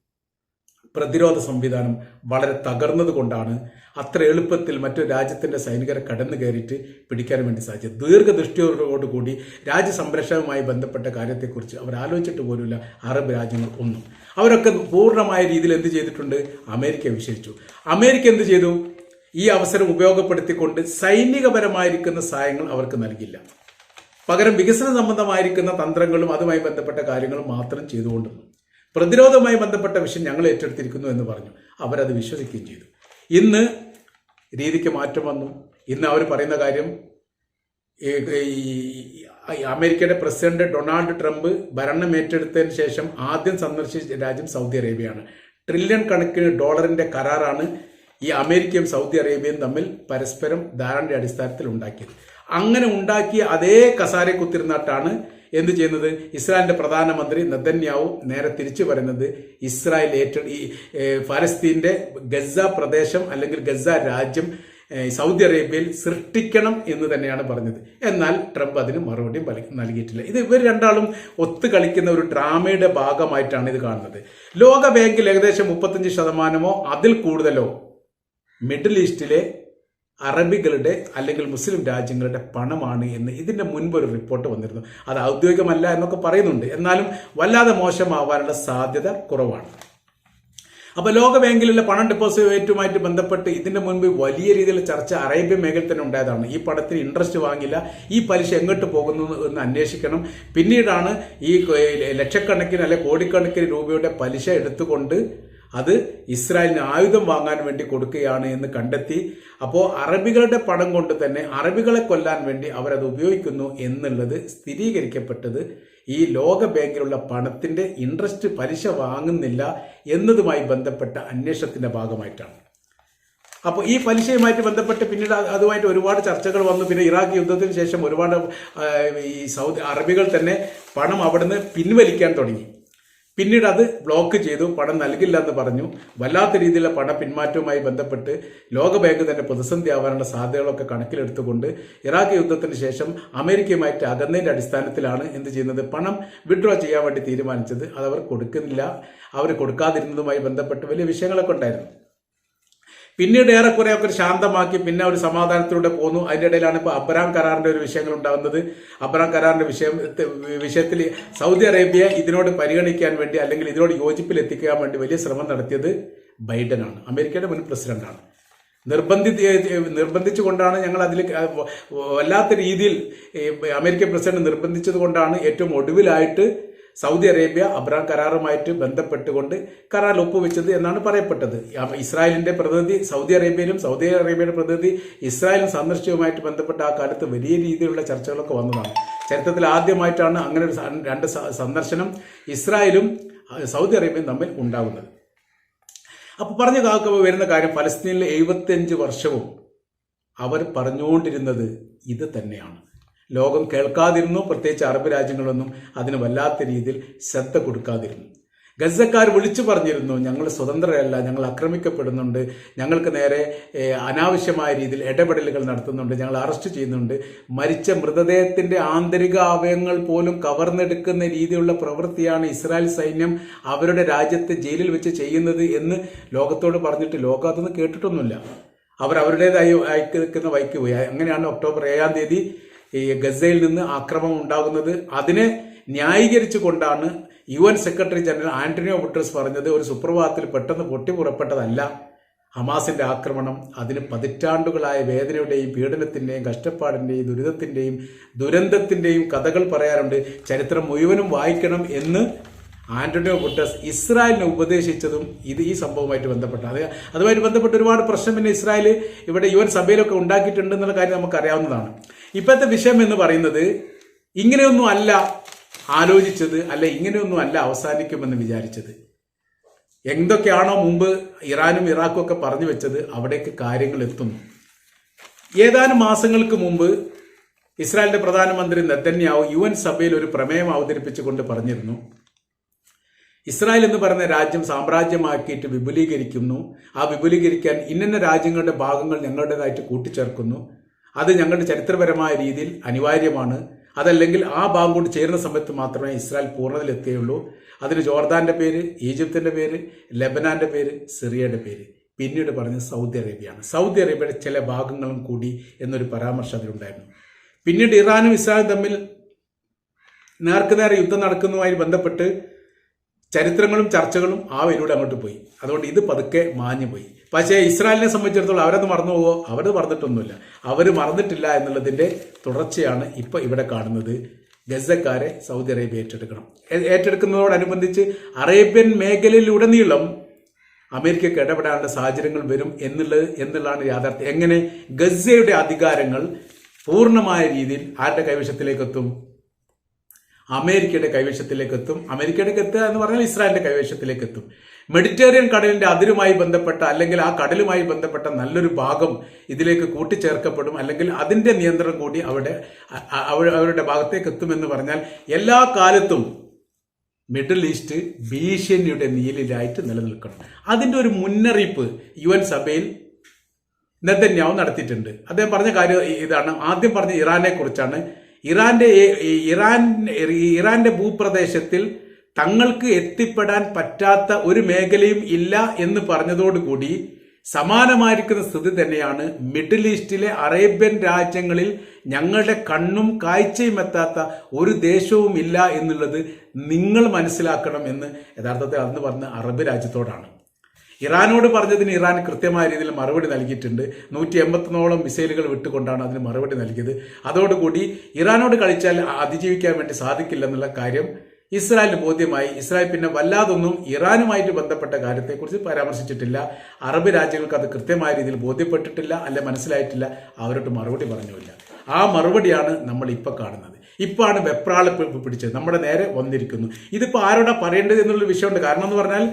പ്രതിരോധ സംവിധാനം വളരെ തകർന്നതുകൊണ്ടാണ് അത്ര എളുപ്പത്തിൽ മറ്റൊരു രാജ്യത്തിന്റെ സൈനികരെ കടന്നു കയറിയിട്ട് പിടിക്കാൻ വേണ്ടി സാധിച്ചത്. ദീർഘദൃഷ്ടിയോടുകൂടി രാജ്യസംരക്ഷണവുമായി ബന്ധപ്പെട്ട കാര്യത്തെക്കുറിച്ച് അവർ ആലോചിച്ചിട്ട് പോലുമില്ല. അറബ് രാജ്യങ്ങൾ ഒന്നും. അവരൊക്കെ പൂർണമായ രീതിയിൽ എന്ത് ചെയ്തിട്ടുണ്ട്? അമേരിക്ക വിശേഷിച്ചു അമേരിക്ക എന്ത് ചെയ്തു? ഈ അവസരം ഉപയോഗപ്പെടുത്തിക്കൊണ്ട് സൈനികപരമായിരിക്കുന്ന സഹായങ്ങൾ അവർക്ക് നൽകില്ല. പകരം വികസന സംബന്ധമായിരിക്കുന്ന തന്ത്രങ്ങളും അതുമായി ബന്ധപ്പെട്ട കാര്യങ്ങളും മാത്രം ചെയ്തുകൊണ്ടിരുന്നു. പ്രതിരോധവുമായി ബന്ധപ്പെട്ട വിഷയം ഞങ്ങൾ ഏറ്റെടുത്തിരിക്കുന്നു എന്ന് പറഞ്ഞു. അവരത് വിശ്വസിക്കുകയും ചെയ്തു. ഇന്ന് രീതിക്ക് മാറ്റം വന്നു. ഇന്ന് അവർ പറയുന്ന കാര്യം ഈ അമേരിക്കയുടെ പ്രസിഡന്റ് ഡൊണാൾഡ് ട്രംപ് ഭരണം ഏറ്റെടുത്തതിന് ശേഷം ആദ്യം സന്ദർശിച്ച രാജ്യം സൗദി അറേബ്യയാണ്. ട്രില്യൺ കണക്കിന് ഡോളറിന്റെ കരാറാണ് ഈ അമേരിക്കയും സൗദി അറേബ്യയും തമ്മിൽ പരസ്പരം ധാരണയുടെ അടിസ്ഥാനത്തിൽ ഉണ്ടാക്കിയത്. അങ്ങനെ ഉണ്ടാക്കിയ അതേ കസാരെ കുത്തിരുന്നാട്ടാണ് എന്ത് ചെയ്യുന്നത്? ഇസ്രായേലിന്റെ പ്രധാനമന്ത്രി നദന്യാവു നേരെ തിരിച്ചു പറയുന്നത് ഇസ്രായേൽ ഏറ്റ ഈ ഫലസ്തീന്റെ ഗസ പ്രദേശം അല്ലെങ്കിൽ ഗസ രാജ്യം സൗദി അറേബ്യയിൽ സൃഷ്ടിക്കണം എന്ന് തന്നെയാണ് പറഞ്ഞത്. എന്നാൽ ട്രംപ് അതിന് മറുപടി നൽകിയിട്ടില്ല. ഇത് ഇവർ രണ്ടാളും ഒത്തു കളിക്കുന്ന ഒരു ഡ്രാമയുടെ ഭാഗമായിട്ടാണ് ഇത് കാണുന്നത്. ലോക ബാങ്കിൽ ഏകദേശം മുപ്പത്തഞ്ച് ശതമാനമോ അതിൽ കൂടുതലോ മിഡിൽ ഈസ്റ്റിലെ അറബികളുടെ അല്ലെങ്കിൽ മുസ്ലിം രാജ്യങ്ങളുടെ പണമാണ് എന്ന് ഇതിന്റെ മുൻപ് ഒരു റിപ്പോർട്ട് വന്നിരുന്നു. അത് ഔദ്യോഗികമല്ല എന്നൊക്കെ പറയുന്നുണ്ട്. എന്നാലും വല്ലാതെ മോശമാവാനുള്ള സാധ്യത കുറവാണ്. അപ്പൊ ലോക ബാങ്കിലുള്ള പണം ഡെപ്പോസിറ്റുമായിട്ട് ബന്ധപ്പെട്ട് ഇതിന്റെ മുൻപ് വലിയ രീതിയിൽ ചർച്ച അറേബ്യൻ മേഖലയിൽ തന്നെ ഉണ്ടായതാണ്. ഈ പണത്തിന് ഇൻട്രസ്റ്റ് വാങ്ങില്ല. ഈ പലിശ എങ്ങോട്ട് പോകുന്നു എന്ന് അന്വേഷിക്കണം. പിന്നീടാണ് ഈ ലക്ഷക്കണക്കിന് അല്ലെ കോടിക്കണക്കിന് രൂപയുടെ പലിശ എടുത്തുകൊണ്ട് അത് ഇസ്രായേലിന് ആയുധം വാങ്ങാൻ വേണ്ടി കൊടുക്കുകയാണ് എന്ന് കണ്ടെത്തി. അപ്പോൾ അറബികളുടെ പണം കൊണ്ട് തന്നെ അറബികളെ കൊല്ലാൻ വേണ്ടി അവരത് ഉപയോഗിക്കുന്നു എന്നുള്ളത് സ്ഥിരീകരിക്കപ്പെട്ടത് ഈ ലോക ബാങ്കിലുള്ള പണത്തിന്റെ ഇൻട്രസ്റ്റ് പലിശ വാങ്ങുന്നില്ല എന്നതുമായി ബന്ധപ്പെട്ട അന്വേഷണത്തിന്റെ ഭാഗമായിട്ടാണ്. അപ്പോൾ ഈ പലിശയുമായിട്ട് ബന്ധപ്പെട്ട് പിന്നീട് അതുമായിട്ട് ഒരുപാട് ചർച്ചകൾ വന്നു. പിന്നെ ഇറാഖ് യുദ്ധത്തിന് ശേഷം ഒരുപാട് ഈ സൗദി അറബികൾ തന്നെ പണം അവിടുന്ന് പിൻവലിക്കാൻ തുടങ്ങി. പിന്നീട് അത് ബ്ലോക്ക് ചെയ്തു പണം നൽകില്ല എന്ന് പറഞ്ഞു. വല്ലാത്ത രീതിയിലുള്ള പണ പിന്മാറ്റവുമായി ബന്ധപ്പെട്ട് ലോകബാങ്ക് തന്നെ പ്രതിസന്ധി ആവാനുള്ള സാധ്യതകളൊക്കെ കണക്കിലെടുത്തുകൊണ്ട് ഇറാഖ് യുദ്ധത്തിന് ശേഷം അമേരിക്കയുമായിട്ട് അകന്നതിന്റെ അടിസ്ഥാനത്തിലാണ് എന്ത് ചെയ്യുന്നത്? പണം വിഡ്രോ ചെയ്യാൻ വേണ്ടി തീരുമാനിച്ചത്. അത് അവർ കൊടുക്കുന്നില്ല. അവർ കൊടുക്കാതിരുന്നതുമായി ബന്ധപ്പെട്ട് വലിയ വിഷയങ്ങളൊക്കെ ഉണ്ടായിരുന്നു. പിന്നീട് ഏറെക്കുറെ ഒക്കെ ശാന്തമാക്കി പിന്നെ ഒരു സമാധാനത്തിലൂടെ പോന്നു. അതിന്റെ ഇടയിലാണ് ഇപ്പോൾ അബ്രാം കരാറിന്റെ ഒരു വിഷയങ്ങൾ ഉണ്ടാകുന്നത്. അബ്രാം കരാറിന്റെ വിഷയം വിഷയത്തിൽ സൗദി അറേബ്യ ഇതിനോട് പരിഗണിക്കാൻ വേണ്ടി അല്ലെങ്കിൽ ഇതിനോട് യോജിപ്പിൽ എത്തിക്കാൻ വേണ്ടി വലിയ ശ്രമം നടത്തിയത് ബൈഡനാണ് അമേരിക്കയുടെ മുൻ പ്രസിഡന്റാണ് നിർബന്ധി നിർബന്ധിച്ചുകൊണ്ടാണ് ഞങ്ങൾ അതിൽ വല്ലാത്ത രീതിയിൽ അമേരിക്കൻ പ്രസിഡന്റ് നിർബന്ധിച്ചത് കൊണ്ടാണ് ഏറ്റവും ഒടുവിലായിട്ട് സൗദി അറേബ്യ അബ്രാം കരാറുമായിട്ട് ബന്ധപ്പെട്ടുകൊണ്ട് കരാറിൽ ഒപ്പുവെച്ചത് എന്നാണ് പറയപ്പെട്ടത്. ഇസ്രായേലിന്റെ പ്രതിനിധി സൗദി അറേബ്യയിലും സൗദി അറേബ്യയുടെ പ്രതിനിധി ഇസ്രായേലും സന്ദർശനവുമായിട്ട് ബന്ധപ്പെട്ട ആ കാലത്ത് വലിയ രീതിയിലുള്ള ചർച്ചകളൊക്കെ വന്നതാണ്. ചരിത്രത്തിൽ ആദ്യമായിട്ടാണ് അങ്ങനെ ഒരു രണ്ട് സന്ദർശനം ഇസ്രായേലും സൗദി അറേബ്യയും തമ്മിൽ ഉണ്ടാകുന്നത് അപ്പോൾ പറഞ്ഞു കാക്കുമ്പോൾ വരുന്ന കാര്യം ഫലസ്തീനിലെ എഴുപത്തിയഞ്ച് വർഷവും അവർ പറഞ്ഞുകൊണ്ടിരുന്നത് ഇത് തന്നെയാണ്. ലോകം കേൾക്കാതിരുന്നു പ്രത്യേകിച്ച് അറബ് രാജ്യങ്ങളൊന്നും അതിന് വല്ലാത്ത രീതിയിൽ ശ്രദ്ധ കൊടുക്കാതിരുന്നു. ഗസക്കാർ വിളിച്ചു പറഞ്ഞിരുന്നു ഞങ്ങൾ സ്വതന്ത്രരല്ല ഞങ്ങൾ ആക്രമിക്കപ്പെടുന്നുണ്ട് ഞങ്ങൾക്ക് നേരെ അനാവശ്യമായ രീതിയിൽ ഇടപെടലുകൾ നടത്തുന്നുണ്ട് ഞങ്ങൾ അറസ്റ്റ് ചെയ്യുന്നുണ്ട്. മരിച്ച മൃതദേഹത്തിന്റെ ആന്തരിക അവയവങ്ങൾ പോലും കവർന്നെടുക്കുന്ന രീതിയിലുള്ള പ്രവൃത്തിയാണ് ഇസ്രായേൽ സൈന്യം അവരുടെ രാജ്യത്തെ ജയിലിൽ വെച്ച് ചെയ്യുന്നത് എന്ന് ലോകത്തോട് പറഞ്ഞിട്ട് ലോകം അതൊന്നും കേട്ടിട്ടൊന്നുമില്ല. അവർ അവരുടേതായി അയക്കുന്ന വൈക്ക് പോയി. അങ്ങനെയാണ് ഒക്ടോബർ ഏഴാം തീയതി ഈ ഗസയിൽ നിന്ന് ആക്രമണം ഉണ്ടാകുന്നത്. അതിനെ ന്യായീകരിച്ചു കൊണ്ടാണ് U N secretary general Antonio Guterres പറഞ്ഞത് ഒരു സുപ്രഭാതത്തിൽ പെട്ടെന്ന് പൊട്ടിപ്പുറപ്പെട്ടതല്ല. ഹമാസിന്റെ ആക്രമണം അതിന് പതിറ്റാണ്ടുകളായ വേദനയുടെയും പീഡനത്തിന്റെയും കഷ്ടപ്പാടിന്റെയും ദുരിതത്തിന്റെയും ദുരന്തത്തിന്റെയും കഥകൾ പറയാറുണ്ട്. ചരിത്രം മുഴുവനും വായിക്കണം എന്ന് ആന്റണിയോ ഗുട്ടസ് ഇസ്രായേലിനെ ഉപദേശിച്ചതും ഇത് ഈ സംഭവമായിട്ട് ബന്ധപ്പെട്ട അത് അതുമായിട്ട് ബന്ധപ്പെട്ട് ഒരുപാട് പ്രശ്നം പിന്നെ ഇസ്രായേൽ ഇവിടെ യു എൻ സഭയിലൊക്കെ ഉണ്ടാക്കിയിട്ടുണ്ട് എന്നുള്ള കാര്യം നമുക്ക് അറിയാവുന്നതാണ് ഇപ്പോഴത്തെ വിഷയം എന്ന് പറയുന്നത് ഇങ്ങനെയൊന്നും അല്ല ആലോചിച്ചത് അല്ല ഇങ്ങനെയൊന്നും അല്ല അവസാനിക്കുമെന്ന് വിചാരിച്ചത്. എന്തൊക്കെയാണോ മുമ്പ് ഇറാനും ഇറാഖും ഒക്കെ പറഞ്ഞു വെച്ചത് അവിടേക്ക് കാര്യങ്ങൾ എത്തുന്നു. ഏതാനും മാസങ്ങൾക്ക് മുമ്പ് ഇസ്രായേലിന്റെ പ്രധാനമന്ത്രി നെതന്യാവ് യു എൻ സഭയിൽ ഒരു പ്രമേയം അവതരിപ്പിച്ചുകൊണ്ട് പറഞ്ഞിരുന്നു. ഇസ്രായേൽ എന്ന് പറയുന്ന രാജ്യം സാമ്രാജ്യമാക്കിയിട്ട് വിപുലീകരിക്കുന്നു. ആ വിപുലീകരിക്കാൻ ഇന്നന്ന രാജ്യങ്ങളുടെ ഭാഗങ്ങൾ ഞങ്ങളുടേതായിട്ട് കൂട്ടിച്ചേർക്കുന്നു. അത് ഞങ്ങളുടെ ചരിത്രപരമായ രീതിയിൽ അനിവാര്യമാണ്. അതല്ലെങ്കിൽ ആ ഭാഗം കൊണ്ട് ചേരുന്ന സമയത്ത് മാത്രമേ ഇസ്രായേൽ പൂർണതയിലെത്തുകയുള്ളൂ അതിന് ജോർദാന്റെ പേര് ഈജിപ്തിന്റെ പേര് ലെബനാന്റെ പേര് സിറിയയുടെ പേര്. പിന്നീട് പറഞ്ഞ സൗദി അറേബ്യയാണ്. സൗദി അറേബ്യയുടെ ചില ഭാഗങ്ങളും കൂടി എന്നൊരു പരാമർശം അതിലുണ്ടായിരുന്നു. പിന്നീട് ഇറാനും ഇസ്രായേലും തമ്മിൽ നേർക്കുനേരെ യുദ്ധം നടക്കുന്നതുമായി ബന്ധപ്പെട്ട് ചരിത്രങ്ങളും ചർച്ചകളും ആ വരിലൂടെ അങ്ങോട്ട് പോയി. അതുകൊണ്ട് ഇത് പതുക്കെ മാഞ്ഞു പോയി പക്ഷേ ഇസ്രായേലിനെ സംബന്ധിച്ചിടത്തോളം അവരത് മറന്നു പോവോ? അവർ മറന്നിട്ടൊന്നുമില്ല. അവർ മറന്നിട്ടില്ല എന്നുള്ളതിന്റെ തുടർച്ചയാണ് ഇപ്പോൾ ഇവിടെ കാണുന്നത്. ഗസക്കാരെ സൗദി അറേബ്യ ഏറ്റെടുക്കണം. ഏറ്റെടുക്കുന്നതോടനുബന്ധിച്ച് അറേബ്യൻ മേഖലയിലുടനീളം അമേരിക്കക്ക് ഇടപെടാനുള്ള സാഹചര്യങ്ങൾ വരും എന്നുള്ളത് എന്നുള്ളതാണ് യാഥാർത്ഥ്യം. എങ്ങനെ ഗസയുടെ അധികാരങ്ങൾ പൂർണമായ രീതിയിൽ ആരുടെ കൈവശത്തിലേക്കെത്തും? അമേരിക്കയുടെ കൈവശത്തിലേക്കെത്തും. അമേരിക്കയുടെ എത്തുക എന്ന് പറഞ്ഞാൽ ഇസ്രായേലിന്റെ കൈവശത്തിലേക്ക് എത്തും മെഡിറ്ററേനിയൻ കടലിന്റെ അതിരുമായി ബന്ധപ്പെട്ട അല്ലെങ്കിൽ ആ കടലുമായി ബന്ധപ്പെട്ട നല്ലൊരു ഭാഗം ഇതിലേക്ക് കൂട്ടിച്ചേർക്കപ്പെടും. അല്ലെങ്കിൽ അതിന്റെ നിയന്ത്രണം കൂടി അവിടെ അവരുടെ ഭാഗത്തേക്ക് എത്തുമെന്ന് പറഞ്ഞാൽ എല്ലാ കാലത്തും മിഡിൽ ഈസ്റ്റ് ഭീഷണിയുടെ നീലിലായിട്ട് നിലനിൽക്കണം. അതിന്റെ ഒരു മുന്നറിയിപ്പ് യു എൻ സഭയിൽ നെതന്യാവ് നടത്തിയിട്ടുണ്ട്. അദ്ദേഹം പറഞ്ഞ കാര്യം ഇതാണ്. ആദ്യം പറഞ്ഞ ഇറാനെ കുറിച്ചാണ്. ഇറാന്റെ ഇറാൻ ഇറാന്റെ ഭൂപ്രദേശത്തിൽ തങ്ങൾക്ക് എത്തിപ്പെടാൻ പറ്റാത്ത ഒരു മേഖലയും ഇല്ല എന്ന് പറഞ്ഞതോടുകൂടി സമാനമായിരിക്കുന്ന സ്ഥിതി തന്നെയാണ് മിഡിൽ ഈസ്റ്റിലെ അറേബ്യൻ രാജ്യങ്ങളിൽ ഞങ്ങളുടെ കണ്ണും കാഴ്ചയും എത്താത്ത ഒരു ദേശവും ഇല്ല എന്നുള്ളത് നിങ്ങൾ മനസ്സിലാക്കണം എന്ന് യഥാർത്ഥത്തിൽ അന്ന് പറഞ്ഞ അറബ് രാജ്യത്തോടാണ്. ഇറാനോട് പറഞ്ഞതിന് ഇറാൻ കൃത്യമായ രീതിയിൽ മറുപടി നൽകിയിട്ടുണ്ട്. നൂറ്റി എൺപത്തിനോളം മിസൈലുകൾ വിട്ടുകൊണ്ടാണ് അതിന് മറുപടി നൽകിയത്. അതോടുകൂടി ഇറാനോട് കളിച്ചാൽ അതിജീവിക്കാൻ വേണ്ടി സാധിക്കില്ലെന്നുള്ള കാര്യം ഇസ്രായേലിന് ബോധ്യമായി ഇസ്രായേൽ പിന്നെ വല്ലാതൊന്നും ഇറാനുമായിട്ട് ബന്ധപ്പെട്ട കാര്യത്തെക്കുറിച്ച് പരാമർശിച്ചിട്ടില്ല. അറബ് രാജ്യങ്ങൾക്ക് അത് കൃത്യമായ രീതിയിൽ ബോധ്യപ്പെട്ടിട്ടില്ല അല്ലെ മനസ്സിലായിട്ടില്ല അവരോട് മറുപടി പറഞ്ഞില്ല ആ മറുപടിയാണ് നമ്മൾ ഇപ്പോൾ കാണുന്നത്. ഇപ്പാണ് വെപ്രാള പിടിച്ചത്. നമ്മുടെ നേരെ വന്നിരിക്കുന്നു. ഇതിപ്പോ ആരോടാ പറയേണ്ടത് എന്നുള്ള വിഷയമുണ്ട്. കാരണം എന്ന് പറഞ്ഞാൽ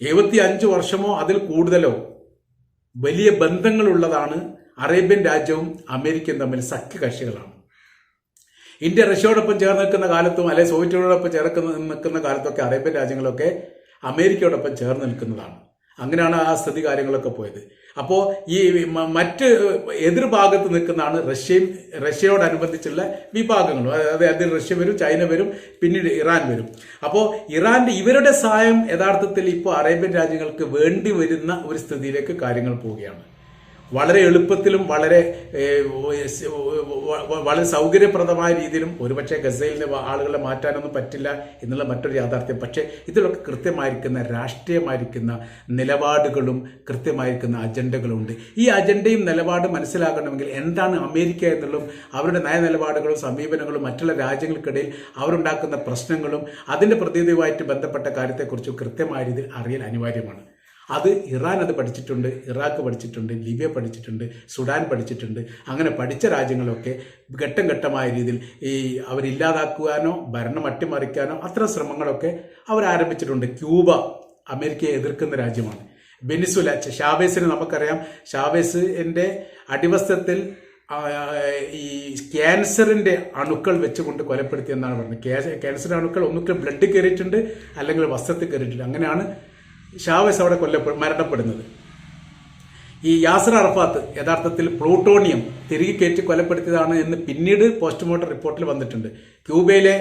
എഴുപത്തി അഞ്ച് വർഷമോ അതിൽ കൂടുതലോ വലിയ ബന്ധങ്ങളുള്ളതാണ് അറേബ്യൻ രാജ്യവും അമേരിക്കയും തമ്മിൽ സഖ്യകക്ഷികളാണ്. ഇന്ത്യ റഷ്യയോടൊപ്പം ചേർന്ന് നിൽക്കുന്ന കാലത്തും അല്ലെ സോവിയറ്റിനോടൊപ്പം ചേർക്കുന്ന നിൽക്കുന്ന കാലത്തൊക്കെ അറേബ്യൻ രാജ്യങ്ങളൊക്കെ അമേരിക്കയോടൊപ്പം ചേർന്ന് നിൽക്കുന്നതാണ്. അങ്ങനെയാണ് ആ സ്ഥിതി കാര്യങ്ങളൊക്കെ പോയത്. അപ്പോൾ ഈ മറ്റ് എതിർഭാഗത്ത് നിൽക്കുന്നതാണ് റഷ്യയും റഷ്യയോടനുബന്ധിച്ചുള്ള വിഭാഗങ്ങളും. അതായത് അതിൽ റഷ്യ വരും ചൈന വരും പിന്നീട് ഇറാൻ വരും. അപ്പോൾ ഇറാന്റെ ഇവരുടെ സഹായം യഥാർത്ഥത്തിൽ ഇപ്പോൾ അറേബ്യൻ രാജ്യങ്ങൾക്ക് വേണ്ടി വരുന്ന ഒരു സ്ഥിതിയിലേക്ക് കാര്യങ്ങൾ പോവുകയാണ്. വളരെ എളുപ്പത്തിലും വളരെ വളരെ സൗകര്യപ്രദമായ രീതിയിലും ഒരുപക്ഷെ ഗസയിൽ ആളുകളെ മാറ്റാനൊന്നും പറ്റില്ല എന്നുള്ള മറ്റൊരു യാഥാർത്ഥ്യം. പക്ഷേ ഇതിലൊക്കെ കൃത്യമായിരിക്കുന്ന രാഷ്ട്രീയമായിരിക്കുന്ന നിലപാടുകളും കൃത്യമായിരിക്കുന്ന അജണ്ടകളുണ്ട്. ഈ അജണ്ടയും നിലപാടും മനസ്സിലാക്കണമെങ്കിൽ എന്താണ് അമേരിക്ക എന്നുള്ളതും അവരുടെ നയ നയനിലപാടുകളും സമീപനങ്ങളും മറ്റുള്ള രാജ്യങ്ങൾക്കിടയിൽ അവരുണ്ടാക്കുന്ന പ്രശ്നങ്ങളും അതിന്റെ പ്രതിനിധിയുമായിട്ട് ബന്ധപ്പെട്ട കാര്യത്തെക്കുറിച്ചും കൃത്യമായ രീതിയിൽ അറിയൽ അനിവാര്യമാണ്. അത് ഇറാൻ അത് പഠിച്ചിട്ടുണ്ട് ഇറാഖ് പഠിച്ചിട്ടുണ്ട് ലിബിയ പഠിച്ചിട്ടുണ്ട് സുഡാൻ പഠിച്ചിട്ടുണ്ട്. അങ്ങനെ പഠിച്ച രാജ്യങ്ങളൊക്കെ ഘട്ടം ഘട്ടമായ രീതിയിൽ ഈ അവരില്ലാതാക്കുവാനോ ഭരണം അട്ടിമറിക്കാനോ അത്തരം ശ്രമങ്ങളൊക്കെ അവർ ആരംഭിച്ചിട്ടുണ്ട് ക്യൂബ അമേരിക്കയെ എതിർക്കുന്ന രാജ്യമാണ്. വെനിസുല ഷാവേസിന് നമുക്കറിയാം. ഷാവേസിന്റെ അടിവസ്ത്രത്തിൽ ഈ ക്യാൻസറിന്റെ അണുക്കൾ വെച്ചുകൊണ്ട് കൊലപ്പെടുത്തിയെന്നാണ് പറഞ്ഞത്. ക്യാ- ക്യാൻസർ അണുക്കൾ ഒന്നുകിൽ ബ്ലഡ് കയറിയിട്ടുണ്ട് അല്ലെങ്കിൽ വസ്ത്രത്തിൽ കയറിയിട്ടുണ്ട്. അങ്ങനെയാണ് ഷാവേസ് അവിടെ കൊല്ല മരണപ്പെടുന്നത്. ഈ യാസർ അറഫാത്ത് യഥാർത്ഥത്തിൽ പ്ലൂട്ടോണിയം തിരികെ കയറ്റി കൊലപ്പെടുത്തിയതാണ് എന്ന് പിന്നീട് പോസ്റ്റ്മോർട്ടം റിപ്പോർട്ടിൽ വന്നിട്ടുണ്ട്. ക്യൂബയിലെ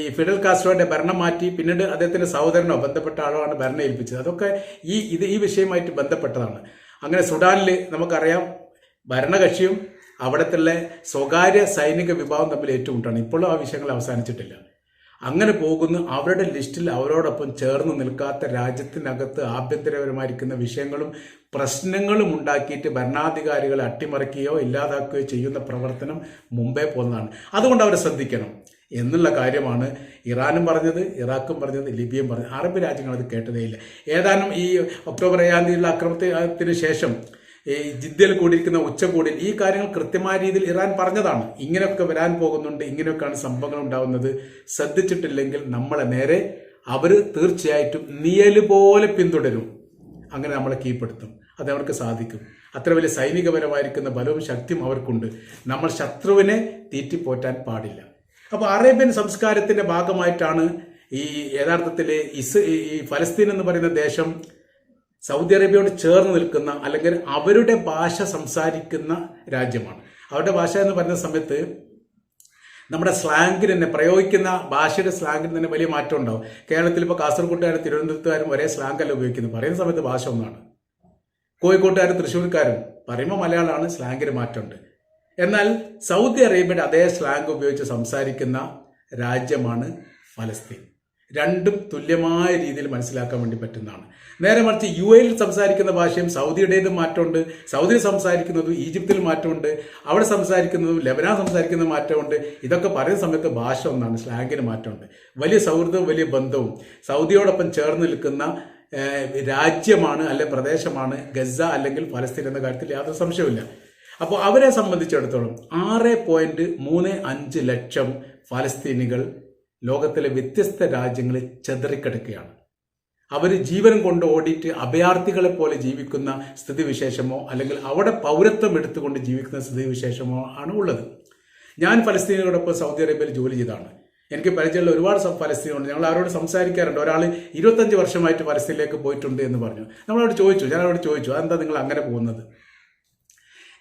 ഈ ഫിഡൽ കാസ്ട്രോയുടെ ഭരണം മാറ്റി പിന്നീട് അദ്ദേഹത്തിന്റെ സഹോദരനോ ബന്ധപ്പെട്ട ആളോ ആണ് ഭരണം ഏൽപ്പിച്ചത് അതൊക്കെ ഈ ഇത് ഈ വിഷയമായിട്ട് ബന്ധപ്പെട്ടതാണ്. അങ്ങനെ സുഡാനിൽ നമുക്കറിയാം ഭരണകക്ഷിയും അവിടത്തുള്ള സ്വകാര്യ സൈനിക വിഭാഗം തമ്മിൽ ഏറ്റുമുട്ടാണ്. ഇപ്പോഴും ആ വിഷയങ്ങൾ അവസാനിച്ചിട്ടില്ല. അങ്ങനെ പോകുന്ന അവരുടെ ലിസ്റ്റിൽ അവരോടൊപ്പം ചേർന്ന് നിൽക്കാത്ത രാജ്യത്തിനകത്ത് ആഭ്യന്തരപരമായിരിക്കുന്ന വിഷയങ്ങളും പ്രശ്നങ്ങളും ഉണ്ടാക്കിയിട്ട് ഭരണാധികാരികളെ അട്ടിമറിക്കുകയോ ഇല്ലാതാക്കുകയോ ചെയ്യുന്ന പ്രവർത്തനം മുമ്പേ പോകുന്നതാണ്. അതുകൊണ്ട് അവർ ശ്രദ്ധിക്കണം എന്നുള്ള കാര്യമാണ് ഇറാനും പറഞ്ഞത് ഇറാഖും പറഞ്ഞത് ലിബിയയും പറഞ്ഞത്. അറബ് രാജ്യങ്ങൾ അത് കേട്ടതേയില്ല. ഏതാനും ഈ ഒക്ടോബർ ഏഴാം തീയതിയിലുള്ള ആക്രമണത്തിന് ശേഷം ജിദ്ദയിൽ കൂടിയിരിക്കുന്ന ഉച്ചകോടിയിൽ ഈ കാര്യങ്ങൾ കൃത്യമായ രീതിയിൽ ഇറാൻ പറഞ്ഞതാണ്. ഇങ്ങനെയൊക്കെ വരാൻ പോകുന്നുണ്ട് ഇങ്ങനെയൊക്കെയാണ് സംഭവങ്ങൾ ഉണ്ടാവുന്നത്. ശ്രദ്ധിച്ചിട്ടില്ലെങ്കിൽ നമ്മളെ നേരെ അവർ തീർച്ചയായിട്ടും നിയൽ പോലെ പിന്തുടരും. അങ്ങനെ നമ്മളെ കീഴ്പ്പെടുത്തും. അത് അവർക്ക് സാധിക്കും. അത്ര വലിയ സൈനികപരമായിരിക്കുന്ന ബലവും ശക്തിയും അവർക്കുണ്ട്. നമ്മൾ ശത്രുവിനെ തീറ്റിപ്പോറ്റാൻ പാടില്ല. അപ്പോൾ അറേബ്യൻ സംസ്കാരത്തിന്റെ ഭാഗമായിട്ടാണ് ഈ യഥാർത്ഥത്തിൽ ഇസ് ഈ ഫലസ്തീൻ എന്ന് പറയുന്ന ദേശം സൗദി അറേബ്യയോട് ചേർന്ന് നിൽക്കുന്ന അല്ലെങ്കിൽ അവരുടെ ഭാഷ സംസാരിക്കുന്ന രാജ്യമാണ്. അവരുടെ ഭാഷ എന്ന് പറയുന്ന സമയത്ത് നമ്മുടെ സ്ലാങ്ങിന് തന്നെ പ്രയോഗിക്കുന്ന ഭാഷയുടെ സ്ലാങ്ങിന് തന്നെ വലിയ മാറ്റം ഉണ്ടാവും. കേരളത്തിൽ ഇപ്പോൾ കാസർഗോട്ടുകാരും തിരുവനന്തപുരത്തുകാരും ഒരേ സ്ലാങ് അല്ല ഉപയോഗിക്കുന്നത്. പറയുന്ന സമയത്ത് ഭാഷ ഒന്നാണ്. കോഴിക്കോട്ടുകാരും തൃശ്ശൂർക്കാരും പറയുമ്പോൾ മലയാളമാണ് സ്ലാങ്ങിന് മാറ്റമുണ്ട്. എന്നാൽ സൗദി അറേബ്യയുടെ അതേ സ്ലാങ് ഉപയോഗിച്ച് സംസാരിക്കുന്ന രാജ്യമാണ് ഫലസ്തീൻ. രണ്ടും തുല്യമായ രീതിയിൽ മനസ്സിലാക്കാൻ വേണ്ടി പറ്റുന്നതാണ്. നേരെ മറിച്ച് യു എയിൽ സംസാരിക്കുന്ന ഭാഷയും സൗദിയുടേതും മാറ്റമുണ്ട്. സൗദി സംസാരിക്കുന്നതും ഈജിപ്തിൽ മാറ്റമുണ്ട്. അവിടെ സംസാരിക്കുന്നതും ലബനാൻ സംസാരിക്കുന്ന മാറ്റമുണ്ട്. ഇതൊക്കെ പറയുന്ന സമയത്ത് ഭാഷ ഒന്നാണ് സ്ലാങ്ങിന് മാറ്റമുണ്ട്. വലിയ സൗഹൃദവും വലിയ ബന്ധവും. സൗദിയോടൊപ്പം ചേർന്ന് നിൽക്കുന്ന രാജ്യമാണ് അല്ലെ പ്രദേശമാണ് ഗസ അല്ലെങ്കിൽ ഫലസ്തീൻ എന്ന കാര്യത്തിൽ യാതൊരു സംശയവുമില്ല. അപ്പോൾ അവരെ സംബന്ധിച്ചിടത്തോളം ആറ് പോയിന്റ് മൂന്ന് അഞ്ച് ലക്ഷം ഫലസ്തീനികൾ ലോകത്തിലെ വ്യത്യസ്ത രാജ്യങ്ങളിൽ ചെതറിക്കിടക്കുകയാണ്. അവർ ജീവൻ കൊണ്ട് ഓടിയിട്ട് അഭയാർത്ഥികളെ പോലെ ജീവിക്കുന്ന സ്ഥിതിവിശേഷമോ അല്ലെങ്കിൽ അവിടെ പൗരത്വം എടുത്തുകൊണ്ട് ജീവിക്കുന്ന സ്ഥിതിവിശേഷമോ ആണ് ഉള്ളത്. ഞാൻ ഫലസ്തീനോടൊപ്പം സൗദി അറേബ്യയിൽ ജോലി ചെയ്താണ്. എനിക്ക് പരിചയമുള്ള ഒരുപാട് ഫലസ്തീനുണ്ട്. ഞങ്ങൾ അവരോട് സംസാരിക്കാറുണ്ട്. ഒരാൾ ഇരുപത്തഞ്ച് വർഷമായിട്ട് ഫലസ്തീനിലേക്ക് പോയിട്ടുണ്ട് എന്ന് പറഞ്ഞു. നമ്മളവിടെ ചോദിച്ചു. ഞാൻ അവിടെ ചോദിച്ചു അതെന്താ നിങ്ങൾ അങ്ങനെ പോകുന്നത്?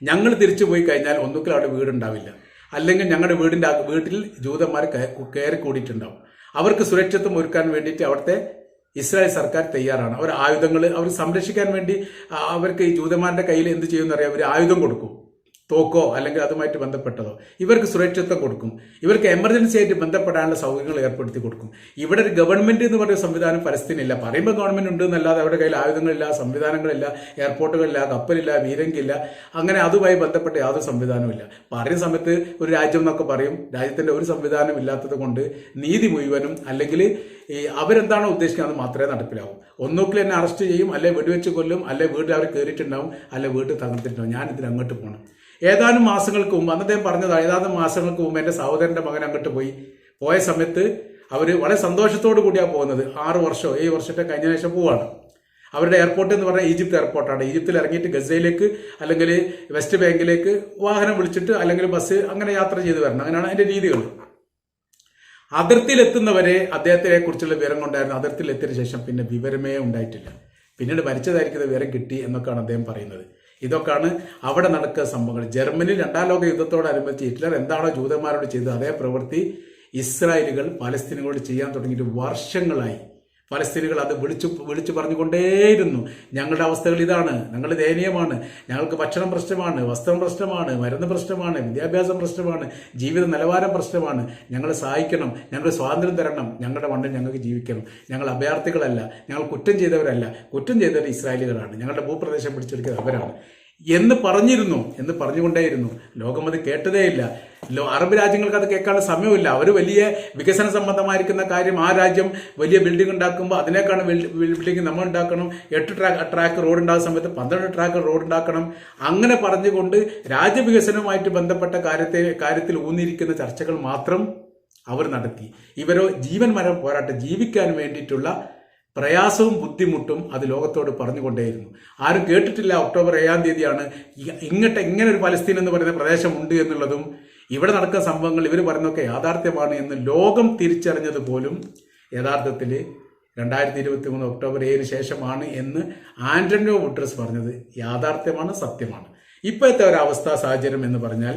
ഞങ്ങൾ തിരിച്ചു പോയി കഴിഞ്ഞാൽ ഒന്നുകിൽ അവിടെ വീടുണ്ടാവില്ല. അല്ലെങ്കിൽ ഞങ്ങളുടെ വീടിന്റെ വീട്ടിൽ ജൂതന്മാർ കയ- കയറി കൂടിയിട്ടുണ്ടാവും. അവർക്ക് സുരക്ഷിതത്വം ഒരുക്കാൻ വേണ്ടിയിട്ട് അവിടുത്തെ ഇസ്രായേൽ സർക്കാർ തയ്യാറാണ്. അവർ ആയുധങ്ങൾ അവർ സംരക്ഷിക്കാൻ വേണ്ടി അവർക്ക് ഈ ജൂതന്മാരുടെ കയ്യിൽ എന്ത് ചെയ്യുമെന്നറിയാം? അവർ ആയുധം കൊടുക്കും. തോക്കോ അല്ലെങ്കിൽ അതുമായിട്ട് ബന്ധപ്പെട്ടതോ? ഇവർക്ക് സുരക്ഷിതത്വം കൊടുക്കും. ഇവർക്ക് എമർജൻസി ആയിട്ട് ബന്ധപ്പെടാനുള്ള സൗകര്യങ്ങൾ ഏർപ്പെടുത്തി കൊടുക്കും. ഇവിടെ ഒരു ഗവൺമെന്റ് എന്ന് പറയുന്ന സംവിധാനം പലസ്തീനില്ല. പറയുമ്പോൾ ഗവൺമെന്റ് ഉണ്ട് എന്നല്ലാതെ അവരുടെ കയ്യിൽ ആയുധങ്ങളില്ല സംവിധാനങ്ങളില്ല എയർപോർട്ടുകളില്ല കപ്പലില്ല വീരങ്കില്ല. അങ്ങനെ അതുമായി ബന്ധപ്പെട്ട യാതൊരു സംവിധാനവും ഇല്ല. പറയുന്ന സമയത്ത് ഒരു രാജ്യം എന്നൊക്കെ പറയും. രാജ്യത്തിന്റെ ഒരു സംവിധാനം ഇല്ലാത്തത് കൊണ്ട് നീതി മുഴുവനും അല്ലെങ്കിൽ ഈ അവരെന്താണോ ഉദ്ദേശിക്കുന്നത് അത് മാത്രമേ നടപ്പിലാവൂ. ഒന്നുകിൽ എന്നെ അറസ്റ്റ് ചെയ്യും അല്ലെ വെടിവെച്ച് കൊല്ലും അല്ലെ വീട്ടിൽ അവർ കയറിയിട്ടുണ്ടാവും അല്ലെ വീട്ടിൽ തകർത്തിട്ടുണ്ടാവും. ഞാൻ ഇതിൽ അങ്ങോട്ട് പോകണം ഏതാനും മാസങ്ങൾക്ക് മുമ്പ് അന്നദ്ദേഹം പറഞ്ഞതാണ് ഏതാനും മാസങ്ങൾക്ക് മുമ്പ് എന്റെ സഹോദരന്റെ മകൻ അങ്ങോട്ട് പോയി. പോയ സമയത്ത് അവർ വളരെ സന്തോഷത്തോടു കൂടിയാണ് പോകുന്നത്. ആറ് വർഷമോ ഏഴ് വർഷത്തെ കഴിഞ്ഞ ശേഷം പോവാണ്. അവരുടെ എയർപോർട്ട് എന്ന് പറഞ്ഞാൽ ഈജിപ്ത് എയർപോർട്ടാണ്. ഈജിപ്തിൽ ഇറങ്ങിയിട്ട് ഗസയിലേക്ക് അല്ലെങ്കിൽ വെസ്റ്റ് ബാങ്കിലേക്ക് വാഹനം വിളിച്ചിട്ട് അല്ലെങ്കിൽ ബസ് അങ്ങനെ യാത്ര ചെയ്ത് വരണം. അങ്ങനെയാണ് അതിന്റെ രീതികൾ. അതിർത്തിയിലെത്തുന്നവരെ അദ്ദേഹത്തിനെ കുറിച്ചുള്ള വിവരം കൊണ്ടായിരുന്നു അതിർത്തിയിൽ എത്തിയതിനു ശേഷം പിന്നെ വിവരമേ ഉണ്ടായിട്ടില്ല. പിന്നീട് മരിച്ചതായിരിക്കുന്ന വിവരം കിട്ടി എന്നൊക്കെയാണ് അദ്ദേഹം പറയുന്നത്. ഇതൊക്കെയാണ് അവിടെ നടക്കുന്ന സംഭവങ്ങൾ. ജർമ്മനി രണ്ടാം ലോക യുദ്ധത്തോടനുബന്ധിച്ച് ഹിറ്റ്ലർ എന്താണോ ജൂതന്മാരോട് ചെയ്തത് അതേ പ്രവൃത്തി ഇസ്രായേലുകൾ പലസ്തീനുകളോട് ചെയ്യാൻ തുടങ്ങിയിട്ട് വർഷങ്ങളായി. ഫലസ്തീനുകൾ അത് വിളിച്ചു വിളിച്ചു പറഞ്ഞുകൊണ്ടേയിരുന്നു. ഞങ്ങളുടെ അവസ്ഥകൾ ഇതാണ്. ഞങ്ങൾ ദയനീയമാണ്. ഞങ്ങൾക്ക് ഭക്ഷണം പ്രശ്നമാണ്. വസ്ത്രം പ്രശ്നമാണ്. മരുന്ന് പ്രശ്നമാണ്. വിദ്യാഭ്യാസം പ്രശ്നമാണ്. ജീവിത നിലവാരം പ്രശ്നമാണ്. ഞങ്ങളെ സഹായിക്കണം. ഞങ്ങൾ സ്വാതന്ത്ര്യം തരണം. ഞങ്ങളുടെ മണ്ണിൽ ഞങ്ങൾക്ക് ജീവിക്കണം. ഞങ്ങൾ അഭയാർത്ഥികളല്ല. ഞങ്ങൾ കുറ്റം ചെയ്തവരല്ല. കുറ്റം ചെയ്തവർ ഇസ്രായേലുകളാണ്. ഞങ്ങളുടെ ഭൂപ്രദേശം പിടിച്ചെടുക്കുന്നത് അവരാണ്. എന്ന് പറഞ്ഞിരുന്നു എന്ന് പറഞ്ഞുകൊണ്ടേയിരുന്നു. ലോകം അത് കേട്ടതേയില്ല അറബ് രാജ്യങ്ങൾക്ക് അത് കേൾക്കാനുള്ള സമയമില്ല അവർ വലിയ വികസന സംബന്ധമായിരിക്കുന്ന കാര്യം ആ രാജ്യം വലിയ ബിൽഡിംഗ് ഉണ്ടാക്കുമ്പോൾ അതിനേക്കാണ് ബിൽഡിംഗ് നമ്മൾ ഉണ്ടാക്കണം. എട്ട് ട്രാക്ക് ട്രാക്ക് റോഡ് ഉണ്ടാകുന്ന സമയത്ത് പന്ത്രണ്ട് ട്രാക്ക് റോഡ് ഉണ്ടാക്കണം. അങ്ങനെ പറഞ്ഞുകൊണ്ട് രാജ്യവികസനവുമായിട്ട് ബന്ധപ്പെട്ട കാര്യത്തെ കാര്യത്തിൽ ഊന്നിയിരിക്കുന്ന ചർച്ചകൾ മാത്രം അവർ നടത്തി. ഇവരോ ജീവൻ മരം പോരാട്ടം ജീവിക്കാൻ വേണ്ടിയിട്ടുള്ള പ്രയാസവും ബുദ്ധിമുട്ടും അത് ലോകത്തോട് പറഞ്ഞുകൊണ്ടേയിരുന്നു. ആരും കേട്ടിട്ടില്ല ഒക്ടോബർ ഏഴാം തീയതിയാണ്. ഇങ്ങോട്ട് ഇങ്ങനെ ഒരു പലസ്തീൻ എന്ന് പറയുന്ന പ്രദേശമുണ്ട് എന്നുള്ളതും ഇവിടെ നടക്കുന്ന സംഭവങ്ങൾ ഇവർ പറയുന്നതൊക്കെ യാഥാർത്ഥ്യമാണ് എന്ന് ലോകം തിരിച്ചറിഞ്ഞത് പോലും യഥാർത്ഥത്തിൽ രണ്ടായിരത്തി ഇരുപത്തി മൂന്ന് ഒക്ടോബർ ഏഴിന് ശേഷമാണ് എന്ന് ആന്റണിയോ വുഡ്രസ് പറഞ്ഞത്. യാഥാർത്ഥ്യമാണ് സത്യമാണ്. ഇപ്പോഴത്തെ ഒരു അവസ്ഥ സാഹചര്യം എന്ന് പറഞ്ഞാൽ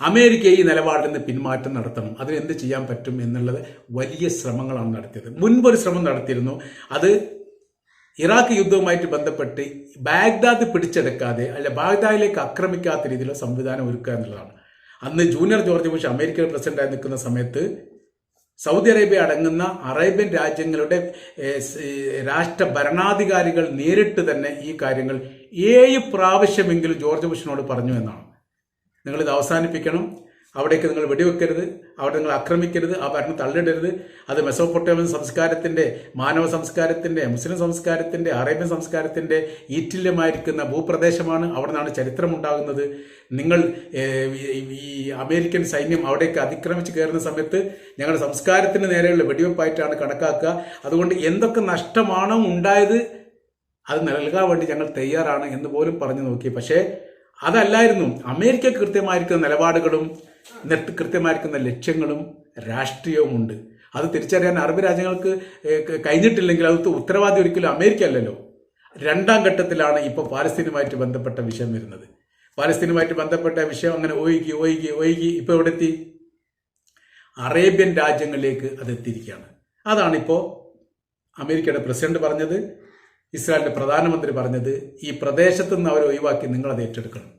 അമേരിക്ക ഈ നിലപാടിൽ നിന്ന് പിന്മാറ്റം നടത്തണം. അതിന് എന്ത് ചെയ്യാൻ പറ്റും എന്നുള്ളത് വലിയ ശ്രമങ്ങളാണ് നടത്തിയത്. മുൻപൊരു ശ്രമം നടത്തിയിരുന്നു. അത് ഇറാഖ് യുദ്ധവുമായിട്ട് ബന്ധപ്പെട്ട് ബാഗ്ദാദ് പിടിച്ചെടുക്കാതെ അല്ല ബാഗ്ദാദിലേക്ക് ആക്രമിക്കാത്ത രീതിയിലുള്ള സംവിധാനം ഒരുക്കുക എന്നുള്ളതാണ്. അന്ന് ജൂനിയർ ജോർജ് ബുഷ് അമേരിക്കൻ പ്രസിഡന്റായി നിൽക്കുന്ന സമയത്ത് സൗദി അറേബ്യ അടങ്ങുന്ന അറേബ്യൻ രാജ്യങ്ങളുടെ രാഷ്ട്ര ഭരണാധികാരികൾ നേരിട്ട് തന്നെ ഈ കാര്യങ്ങൾ ഏഴ് പ്രാവശ്യമെങ്കിലും ജോർജ് ബുഷിനോട് പറഞ്ഞു എന്നാണ്. നിങ്ങളിത് അവസാനിപ്പിക്കണം. അവിടേക്ക് നിങ്ങൾ വെടിവെക്കരുത്. അവിടെ നിങ്ങൾ ആക്രമിക്കരുത്. ആ ഭരണം തള്ളിടരുത് അത് മെസോപ്പൊട്ടേമിയൻ സംസ്കാരത്തിന്റെ മാനവ സംസ്കാരത്തിന്റെ മുസ്ലിം സംസ്കാരത്തിന്റെ അറേബ്യൻ സംസ്കാരത്തിന്റെ ഈറ്റില്യമായിരിക്കുന്ന ഭൂപ്രദേശമാണ് അവിടെ നിന്നാണ് ചരിത്രം ഉണ്ടാകുന്നത് നിങ്ങൾ ഈ അമേരിക്കൻ സൈന്യം അവിടേക്ക് അതിക്രമിച്ച് കയറുന്ന സമയത്ത് ഞങ്ങളുടെ സംസ്കാരത്തിന് നേരെയുള്ള വെടിവെപ്പായിട്ടാണ് കണക്കാക്കുക. അതുകൊണ്ട് എന്തൊക്കെ നഷ്ടമാണോ ഉണ്ടായത് അത് നൽകാൻ വേണ്ടി ഞങ്ങൾ തയ്യാറാണ് എന്ന് പോലും പറഞ്ഞു നോക്കി. പക്ഷേ അതല്ലായിരുന്നു. അമേരിക്ക കൃത്യമായിരിക്കുന്ന നിലപാടുകളും കൃത്യമായിരിക്കുന്ന ലക്ഷ്യങ്ങളും രാഷ്ട്രീയവും ഉണ്ട്. അത് തിരിച്ചറിയാൻ അറബ് രാജ്യങ്ങൾക്ക് കഴിഞ്ഞിട്ടില്ലെങ്കിൽ അത് ഉത്തരവാദി ഒരിക്കലും അമേരിക്ക അല്ലല്ലോ. രണ്ടാം ഘട്ടത്തിലാണ് ഇപ്പോൾ പാലസ്തീനുമായിട്ട് ബന്ധപ്പെട്ട വിഷയം വരുന്നത്. പാലസ്തീനുമായിട്ട് ബന്ധപ്പെട്ട വിഷയം അങ്ങനെ ഒഴുകി ഒഴുകി ഒഴുകി ഇപ്പോൾ എവിടെ എത്തി അറേബ്യൻ രാജ്യങ്ങളിലേക്ക് അത് എത്തിയിരിക്കുകയാണ് അതാണിപ്പോൾ അമേരിക്കയുടെ പ്രസിഡന്റ് പറഞ്ഞത്. ഇസ്രായേലിന്റെ പ്രധാനമന്ത്രി പറഞ്ഞത് ഈ പ്രദേശത്ത് നിന്ന് അവരെ ഒഴിവാക്കി നിങ്ങളത് ഏറ്റെടുക്കണം.